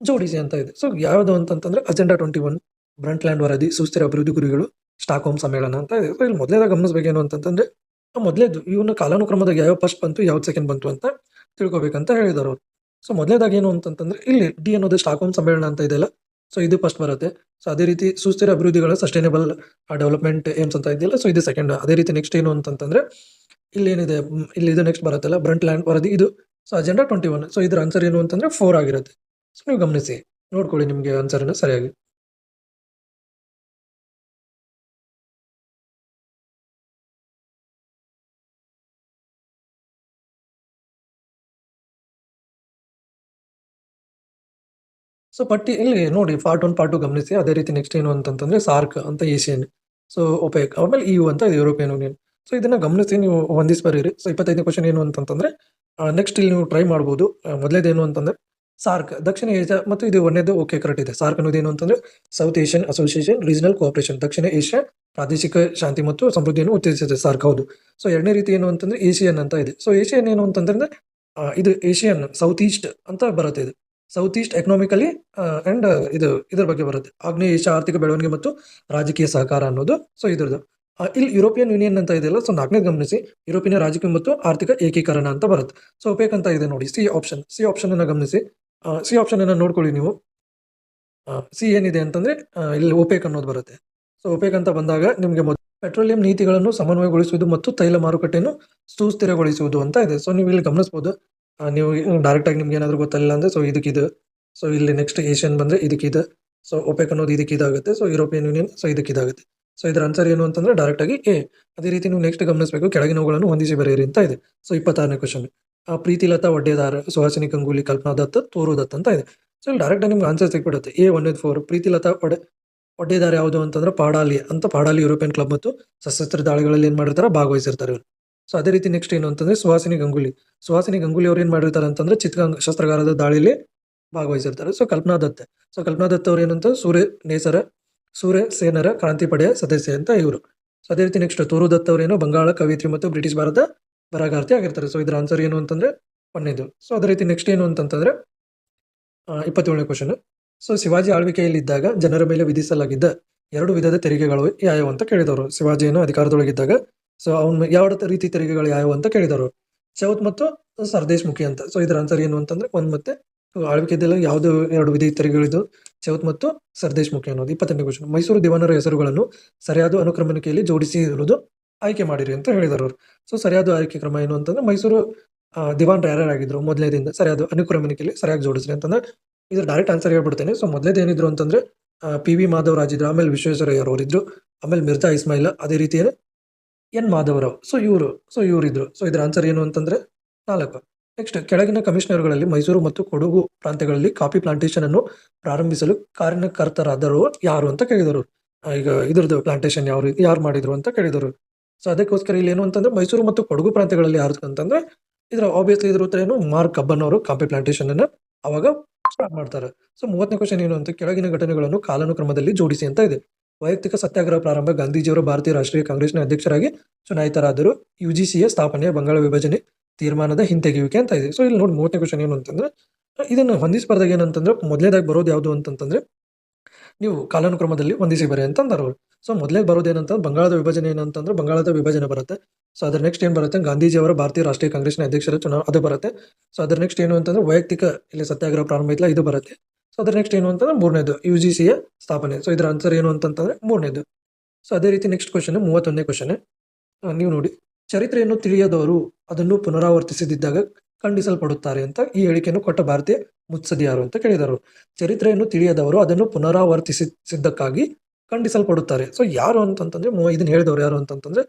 S1: ಜೋಡಿಸಿ ಅಂತ ಇದೆ. ಸೊ ಯಾವುದು ಅಂತಂತಂದ್ರೆ agenda twenty one Brundtland ವರದಿ, ಸುಸ್ಥಿರ ಅಭಿವೃದ್ಧಿ ಗುರಿಗಳು ಸ್ಟಾಕ್ ಹೋಮ್ ಸಮ್ಮೇಳನ ಅಂತ ಇದೆ. ಸೊ ಇಲ್ಲಿ ಮೊದಲೇದಾಗ ಗಮನಿಸಬೇಕೇನು ಅಂತಂತಂದ್ರೆ ಮೊದಲೇದು ಇವನ್ನ ಕಾಲಾನುಕ್ರಮದಾಗ ಯಾವ ಫಸ್ಟ್ ಬಂತು, ಯಾವ್ದು ಸೆಕೆಂಡ್ ಬಂತು ಅಂತ ತಿಳ್ಕೊಬೇಕಂತ ಹೇಳಿದಾರೆ ಅವರು. ಸೊ ಮೊದಲೇದಾಗ ಏನು ಅಂತಂತಂದ್ರೆ, ಇಲ್ಲಿ ಡಿ ಅನ್ನೋದು ಸ್ಟಾಕ್ ಹೋಮ್ ಸಮ್ಮೇಳನ ಅಂತ ಇದೆಯಲ್ಲ ಸೊ ಇದು ಫಸ್ಟ್ ಬರುತ್ತೆ. ಸೊ ಅದೇ ರೀತಿ ಸುಸ್ಥಿರ ಅಭಿವೃದ್ಧಿಗಳ ಸಸ್ಟೈನಬಲ್ ಡೆವಲಪ್ಮೆಂಟ್ ಏಮ್ಸ್ ಅಂತ ಇದೆಯಲ್ಲ ಸೊ ಇದು ಸೆಕೆಂಡ್ ಅದೇ ರೀತಿ ನೆಕ್ಸ್ಟ್ ಏನು ಅಂತಂತಂದ್ರೆ, ಇಲ್ಲಿ ಏನಿದೆ ಇಲ್ಲಿ ಇದು ನೆಕ್ಸ್ಟ್ ಬರುತ್ತಲ್ಲ ಬ್ರಂಟ್ ಲ್ಯಾಂಡ್ ವರದಿ, ಇದು so agenda twenty one so ಇದರ ಆನ್ಸರ್ ಏನು ಅಂತಂದ್ರೆ ಫೋರ್ ಆಗಿರುತ್ತೆ. ಸೊ ನೀವು ಗಮನಿಸಿ, ನೋಡ್ಕೊಳ್ಳಿ ನಿಮಗೆ ಆನ್ಸರ್ನ ಸರಿಯಾಗಿ. ಸೊ ಪಟ್ಟಿ ಇಲ್ಲಿ ನೋಡಿ ಪಾರ್ಟ್ ಒನ್ ಪಾರ್ಟ್ ಟು ಗಮನಿಸಿ, ಅದೇ ರೀತಿ ನೆಕ್ಸ್ಟ್ ಏನು ಅಂತಂತಂದ್ರೆ ಸಾರ್ಕ್ ಅಂತ ಏಷಿಯನ್ ಸೊ ಒಪೆಕ್. ಆಮೇಲೆ ಇವು ಅಂತ ಯುರೋಪಿಯನ್ ಯೂನಿಯನ್ ಸೊ ಇದನ್ನ ಗಮನಿಸಿ, ನೀವು ಒಂದಿಸ್ ಬರೀರಿ. ಸೊ ಇಪ್ಪತ್ತೈದನೇ ಕ್ವಶನ್ ಏನು ಅಂತಂತಂದ್ರೆ ನೆಕ್ಸ್ಟ್ ಇಲ್ಲಿ ನೀವು ಟ್ರೈ ಮಾಡ್ಬೋದು. ಮೊದಲೇದು ಏನು ಅಂತಂದ್ರೆ ಸಾರ್ಕ್ ದಕ್ಷಿಣ ಏಷ್ಯಾ ಮತ್ತು ಇದು ಒಂದೇದು ಓಕೆ ಕರೆಕ್ಟ್ ಇದೆ. ಸಾರ್ಕ್ ಅನ್ನೋದು ಏನು ಅಂತಂದ್ರೆ South Asian association regional cooperation ದಕ್ಷಿಣ ಏಷ್ಯಾ ಪ್ರಾದೇಶಿಕ ಶಾಂತಿ ಮತ್ತು ಸಮೃದ್ಧಿಯನ್ನು ಉತ್ತೇಜಿಸಿದೆ ಸಾರ್ಕ್ ಹೌದು. ಸೊ ಎರಡನೇ ರೀತಿ ಏನು ಅಂತಂದ್ರೆ ಏಷಿಯನ್ ಅಂತ ಇದೆ. ಸೊ ಏಷಿಯನ್ ಏನು ಅಂತಂದ್ರೆ ಇದು ಏಷಿಯನ್ ಸೌತ್ ಈಸ್ಟ್ ಅಂತ ಬರುತ್ತೆ ಇದು. ಸೌತ್ ಈಸ್ಟ್ ಎಕನಾಮಿಕಲಿ ಅಂಡ್ ಇದು, ಇದ್ರ ಬಗ್ಗೆ ಬರುತ್ತೆ. ಆಗ್ನೇಯ ಏಷ್ಯಾ ಆರ್ಥಿಕ ಬೆಳವಣಿಗೆ ಮತ್ತು ರಾಜಕೀಯ ಸಹಕಾರ ಅನ್ನೋದು. ಸೊ ಇದ್ರದ್ದು. ಇಲ್ಲಿ ಯುರೋಪಿಯನ್ ಯೂನಿಯನ್ ಅಂತ ಇದೆಯಲ್ಲ ಸೊ ನಾಲ್ಕನೇ ಗಮನಿಸಿ. ಯುರೋಪಿಯನ್ ರಾಜಕೀಯ ಮತ್ತು ಆರ್ಥಿಕ ಏಕೀಕರಣ ಅಂತ ಬರುತ್ತೆ. ಸೊ ಒಪೇಕ್ ಅಂತ ಇದೆ ನೋಡಿ. ಸಿ ಆಪ್ಷನ್ ಸಿ ಆಪ್ಷನ್ ಅನ್ನ ಗಮನಿಸಿ. ಸಿ ಆಪ್ಷನ್ ಅನ್ನ ನೋಡ್ಕೊಳ್ಳಿ ನೀವು. ಸಿ ಏನಿದೆ ಅಂತಂದ್ರೆ ಇಲ್ಲಿ ಒಪೇಕ್ ಅನ್ನೋದು ಬರುತ್ತೆ. ಸೊ ಒಪೇಕ್ ಅಂತ ಬಂದಾಗ ನಿಮಗೆ ಮೊದಲು ಪೆಟ್ರೋಲಿಯಂ ನೀತಿಗಳನ್ನು ಸಮನ್ವಯಗೊಳಿಸುವುದು ಮತ್ತು ತೈಲ ಮಾರುಕಟ್ಟೆಯನ್ನು ಸುಸ್ಥಿರಗೊಳಿಸುವುದು ಅಂತ ಇದೆ. ಸೊ ನೀವು ಇಲ್ಲಿ ಗಮನಿಸಬಹುದು ನೀವು ಡೈರೆಕ್ಟ್ ಆಗಿ ನಿಮ್ಗೆ ಏನಾದರೂ ಗೊತ್ತಿಲ್ಲ ಅಂದ್ರೆ ಸೊ ಇದಕ್ಕಿದು ಸೊ ಇಲ್ಲಿ ನೆಕ್ಸ್ಟ್ ಏಷ್ಯನ್ ಬಂದ್ರೆ ಇದಕ್ಕಿದು ಸೊ ಒಪೆಕ್ ಅನ್ನೋದು ಇದಕ್ಕೆ ಇದಾಗುತ್ತೆ. ಸೊ ಯುರೋಪಿಯನ್ ಯೂನಿಯನ್ ಸೊ ಇದಕ್ಕೆ ಇದಾಗುತ್ತೆ. ಸೊ ಇದರ ಆನ್ಸರ್ ಏನು ಅಂತಂದ್ರೆ ಡೈರೆಕ್ಟ್ ಆಗಿ ಎ ಅದೇ ರೀತಿ ನೀವು ನೆಕ್ಸ್ಟ್ ಗಮನಿಸಬೇಕು ಕೆಳಗಿನವುಗಳನ್ನು ಹೊಂದಿಸಿ ಬರೆಯಿರಿ ಅಂತ ಇದೆ. ಸೊ ಇಪ್ಪತ್ತಾರನೇ ಕ್ವಶನ್ ಪ್ರೀತಿಲತಾ ಒಡ್ಡೇದಾರ, ಸುಹಾಸಿನಿ ಗಂಗೂಲಿ, ಕಲ್ಪನಾ ದತ್, ತೋರು ಅಂತ ಇದೆ. ಸೊ ಇಲ್ಲಿ ಡೈರೆಕ್ಟ್ ನಿಮ್ಗೆ ಆನ್ಸರ್ ಸಿಕ್ಬಿಡುತ್ತೆ. ಎ ಒನ್ ಫೋರ್ ಪ್ರೀತಿಲತಾ ಒಡೆ, ಒಡ್ಡೆದಾರ ಯಾವುದು ಅಂತಂದ್ರೆ ಪಾಡಾಲಿ ಅಂತ ಪಾಡಾಲಿ ಯುರೋಪಿಯನ್ ಕ್ಲಬ್ ಮತ್ತು ಸಶಸ್ತ್ರ ದಾಳಿಗಳಲ್ಲಿ ಏನು ಮಾಡಿರ್ತಾರೆ? ಭಾಗವಹಿಸಿರ್ತಾರೆ ಸೊ ಅದೇ ರೀತಿ ನೆಕ್ಸ್ಟ್ ಏನು ಅಂತಂದ್ರೆ ಸುಹಾಸಿನಿ ಗಂಗೂಲಿ. ಸುಹಾಸಿನಿ ಗಂಗೂಲಿ ಅವ್ರು ಏನ್ ಮಾಡಿರ್ತಾರೆ ಅಂತಂದ್ರೆ ಚಿತ್ರಗಂಗ ಶಸ್ತ್ರಗಾರದ ದಾಳಿಯಲ್ಲಿ ಭಾಗವಹಿಸಿರ್ತಾರೆ. ಸೊ ಕಲ್ಪನಾ ದತ್. ಸೊ ಕಲ್ಪನಾ ದತ್ ಅವ್ರು ಏನಂತ ಸೂರ್ಯ ನೇಸರ, ಸೂರ್ಯ ಸೇನರ ಕ್ರಾಂತಿ ಪಡೆಯ ಸದಸ್ಯ ಅಂತ ಇವರು. ಸೊ ಅದೇ ರೀತಿ ನೆಕ್ಸ್ಟ್ ತೋರು ದತ್ ಅವರೇನು ಬಂಗಾಳ, ಕವಿತ್ರಿ ಮತ್ತು ಬ್ರಿಟಿಷ್ ಭಾರತ ಬರಹಗಾರ್ತಿ ಆಗಿರ್ತಾರೆ. ಸೊ ಇದರ ಆನ್ಸರ್ ಏನು ಅಂತಂದ್ರೆ ಒಂದೇದು. ಸೊ ಅದೇ ರೀತಿ ನೆಕ್ಸ್ಟ್ ಏನು ಅಂತಂತಂದ್ರೆ ಇಪ್ಪತ್ತೇಳನೇ ಕ್ವಶನ್ ಸೊ ಶಿವಾಜಿ ಆಳ್ವಿಕೆಯಲ್ಲಿದ್ದಾಗ ಜನರ ಮೇಲೆ ವಿಧಿಸಲಾಗಿದ್ದ ಎರಡು ವಿಧದ ತೆರಿಗೆಗಳು ಯಾವ್ಯಾವ ಅಂತ ಕೇಳಿದವರು. ಶಿವಾಜಿಯನ್ನು ಅಧಿಕಾರದೊಳಗಿದ್ದಾಗ ಸೊ ಅವ್ನ ಯಾವ ರೀತಿ ತೆರಿಗೆಗಳು ಯಾವ್ಯಾವು ಅಂತ ಕೇಳಿದರು ಚೌತ್ ಮತ್ತು ಸರ್ದೇಶ್ ಮುಖಿ ಅಂತ. ಸೊ ಇದರ ಆನ್ಸರ್ ಏನು ಅಂತಂದ್ರೆ, ಒಂದ್ ಮತ್ತೆ ಆಳ್ವಿಕೆದಲ್ಲ ಯಾವ್ದು ಎರಡು ವಿಧಿ ತೆರಿಗೆಗಳಿದ್ದು ಚೌತ್ ಮತ್ತು ಸರ್ದೇಶ್ ಮುಖಿ ಅನ್ನೋದು. ಇಪ್ಪತ್ತನೇ ಕ್ವಶನ್ ಮೈಸೂರು ದಿವಾನರ ಹೆಸರುಗಳನ್ನು ಸರಿಯಾದ ಅನುಕ್ರಮಣಿಕೆಯಲ್ಲಿ ಜೋಡಿಸಿ ಇರುವುದು ಆಯ್ಕೆ ಮಾಡಿರಿ ಅಂತ ಹೇಳಿದರು ಅವರು. ಸೊ ಸರಿಯಾದ ಆಯ್ಕೆ ಕ್ರಮ ಏನು ಅಂತಂದ್ರೆ, ಮೈಸೂರು ದಿವಾನ್ ಯಾರ್ಯಾರಾಗಿದ್ರು ಮೊದಲನೇದಿಂದ ಸರಿಯಾದ ಅನುಕ್ರಮಣಿಕೆಯಲ್ಲಿ ಸರಿಯಾಗಿ ಜೋಡಿಸ್ರಿ ಅಂತಂದ್ರೆ, ಇದು ಡೈರೆಕ್ಟ್ ಆನ್ಸರ್ ಹೇಳ್ಬಿಡ್ತೇನೆ. ಸೊ ಮೊದಲೇದು ಏನಿದ್ರು ಅಂತಂದ್ರೆ ಪಿ ವಿ ಮಾಧವರಾಜ್ ಇದ್ರು, ಆಮೇಲೆ ವಿಶ್ವೇಶ್ವರಯ್ಯ ಅವರಿದ್ರು ಆಮೇಲೆ ಮಿರ್ಜಾ ಇಸ್ಮಾಯಿಲ್, ಅದೇ ರೀತಿ ಎನ್ ಮಾಧವರಾವ್ ಸೊ ಇವರು ಸೊ ಇವರಿದ್ರು. ಸೊ ಇದರ ಆನ್ಸರ್ ಏನು ಅಂತಂದ್ರೆ, ನಾಲ್ಕು. ನೆಕ್ಸ್ಟ್ ಕೆಳಗಿನ ಕಮಿಷನರ್ಗಳಲ್ಲಿ ಮೈಸೂರು ಮತ್ತು ಕೊಡಗು ಪ್ರಾಂತ್ಯಗಳಲ್ಲಿ ಕಾಫಿ ಪ್ಲಾಂಟೇಶನ್ ಅನ್ನು ಪ್ರಾರಂಭಿಸಲು ಕಾರ್ಯಕರ್ತರಾದರು ಯಾರು ಅಂತ ಕೇಳಿದರು. ಈಗ ಇದ್ರದ್ದು ಪ್ಲಾಂಟೇಶನ್ ಯಾವ ಯಾರು ಮಾಡಿದ್ರು ಅಂತ ಕೇಳಿದರು. ಸೊ ಅದಕ್ಕೋಸ್ಕರ ಇಲ್ಲಿ ಏನು ಅಂತಂದ್ರೆ, ಮೈಸೂರು ಮತ್ತು ಕೊಡಗು ಪ್ರಾಂತ್ಯಗಳಲ್ಲಿ ಯಾರು ಅಂತಂದ್ರೆ, ಇದರ ಆಬ್ವಿಯಸ್ಲಿ ಇದ್ರ ಉತ್ತರ ಏನು, ಮಾರ್ಕ್ ಕಬ್ಬನ್ ಅವರು ಕಾಫಿ ಪ್ಲಾಂಟೇಶನ್ ಅನ್ನ ಅವಾಗ ಸ್ಟಾರ್ಟ್ ಮಾಡ್ತಾರೆ. ಸೊ ಮೂವತ್ತನೇ ಕ್ವಶನ್ ಏನು ಅಂತ, ಕೆಳಗಿನ ಘಟನೆಗಳನ್ನು ಕಾಲಾನುಕ್ರಮದಲ್ಲಿ ಜೋಡಿಸಿ ಅಂತ ಇದೆ. ವೈಯಕ್ತಿಕ ಸತ್ಯಾಗ್ರಹ ಪ್ರಾರಂಭ, ಗಾಂಧೀಜಿಯವರು ಭಾರತೀಯ ರಾಷ್ಟ್ರೀಯ ಕಾಂಗ್ರೆಸ್ನ ಅಧ್ಯಕ್ಷರಾಗಿ ಚುನಾಯಿತರಾದರು. ಯು ಜಿ ಸಿಯ ಸ್ಥಾಪನೆಯ ಬಂಗಾಳ ವಿಭಜನೆ ತೀರ್ಮಾನದ ಹಿಂತೆಗೆಯುವಿಕೆ ಅಂತ ಇದೆ. ಸೊ ಇಲ್ಲಿ ನೋಡಿ ಮೂವತ್ತನೇ ಕ್ವಶನ್ ಏನು ಅಂತಂದ್ರೆ, ಇದನ್ನು ಹೊಂದಿಸಬಾರ್ದಾಗ ಏನಂತಂದ್ರೆ, ಮೊದಲೇದಾಗಿ ಬರೋದು ಯಾವುದು ಅಂತಂತಂದ್ರೆ, ನೀವು ಕಾಲಾನುಕ್ರಮದಲ್ಲಿ ಹೊಂದಿಸಿ ಬರೆ ಅಂತ ಅವ್ರು. ಸೊ ಮೊದಲೇ ಬರೋದೇನಂತ ಬಂಗಾಳದ ವಿಭಜನೆ ಏನಂತಂದ್ರೆ, ಬಂಗಾಳದ ವಿಭಜನೆ ಬರುತ್ತೆ. ಸೊ ಅದ್ರ ನೆಕ್ಸ್ಟ್ ಏನು ಬರುತ್ತೆ, ಗಾಂಧೀಜಿಯವರ ಭಾರತೀಯ ರಾಷ್ಟ್ರೀಯ ಕಾಂಗ್ರೆಸ್ನ ಅಧ್ಯಕ್ಷರ ಚುನಾವಣೆ, ಅದು ಬರುತ್ತೆ. ಸೊ ಅದ್ರ ನೆಕ್ಸ್ಟ್ ಏನು ಅಂತಂದ್ರೆ, ವೈಯಕ್ತಿಕ, ಇಲ್ಲಿ ಸತ್ಯಾಗ್ರಹ ಪ್ರಾರಂಭ ಇಲ್ಲ ಇದು ಬರುತ್ತೆ. ಸೊ ಅದ್ರ ನೆಕ್ಸ್ಟ್ ಏನು ಅಂತಂದ್ರೆ ಮೂರನೇದು ಯು ಜಿ ಸಿಯ ಸ್ಥಾಪನೆ. ಸೊ ಇದರ ಆನ್ಸರ್ ಏನು ಅಂತಂತಂದ್ರೆ ಮೂರನೇದು. ಸೊ ಅದೇ ರೀತಿ ನೆಕ್ಸ್ಟ್ ಕ್ವಶನ್ ಮೂವತ್ತೊಂದೇ ಕ್ವಶನ್ ನೀವು ನೋಡಿ. ಚರಿತ್ರೆಯನ್ನು ತಿಳಿಯದವರು ಅದನ್ನು ಪುನರಾವರ್ತಿಸದಿದ್ದಾಗ ಖಂಡಿಸಲ್ಪಡುತ್ತಾರೆ ಅಂತ ಈ ಹೇಳಿಕೆಯನ್ನು ಕೊಟ್ಟ ಭಾರತೀಯ ಮುತ್ಸದಿ ಯಾರು ಅಂತ ಕೇಳಿದರು. ಚರಿತ್ರೆಯನ್ನು ತಿಳಿಯದವರು ಅದನ್ನು ಪುನರಾವರ್ತಿಸಿದ್ದಕ್ಕಾಗಿ ಖಂಡಿಸಲ್ಪಡುತ್ತಾರೆ. ಸೊ ಯಾರು ಅಂತಂತಂದ್ರೆ ಇದನ್ನ ಹೇಳಿದವರು ಯಾರು ಅಂತಂತಂದ್ರೆ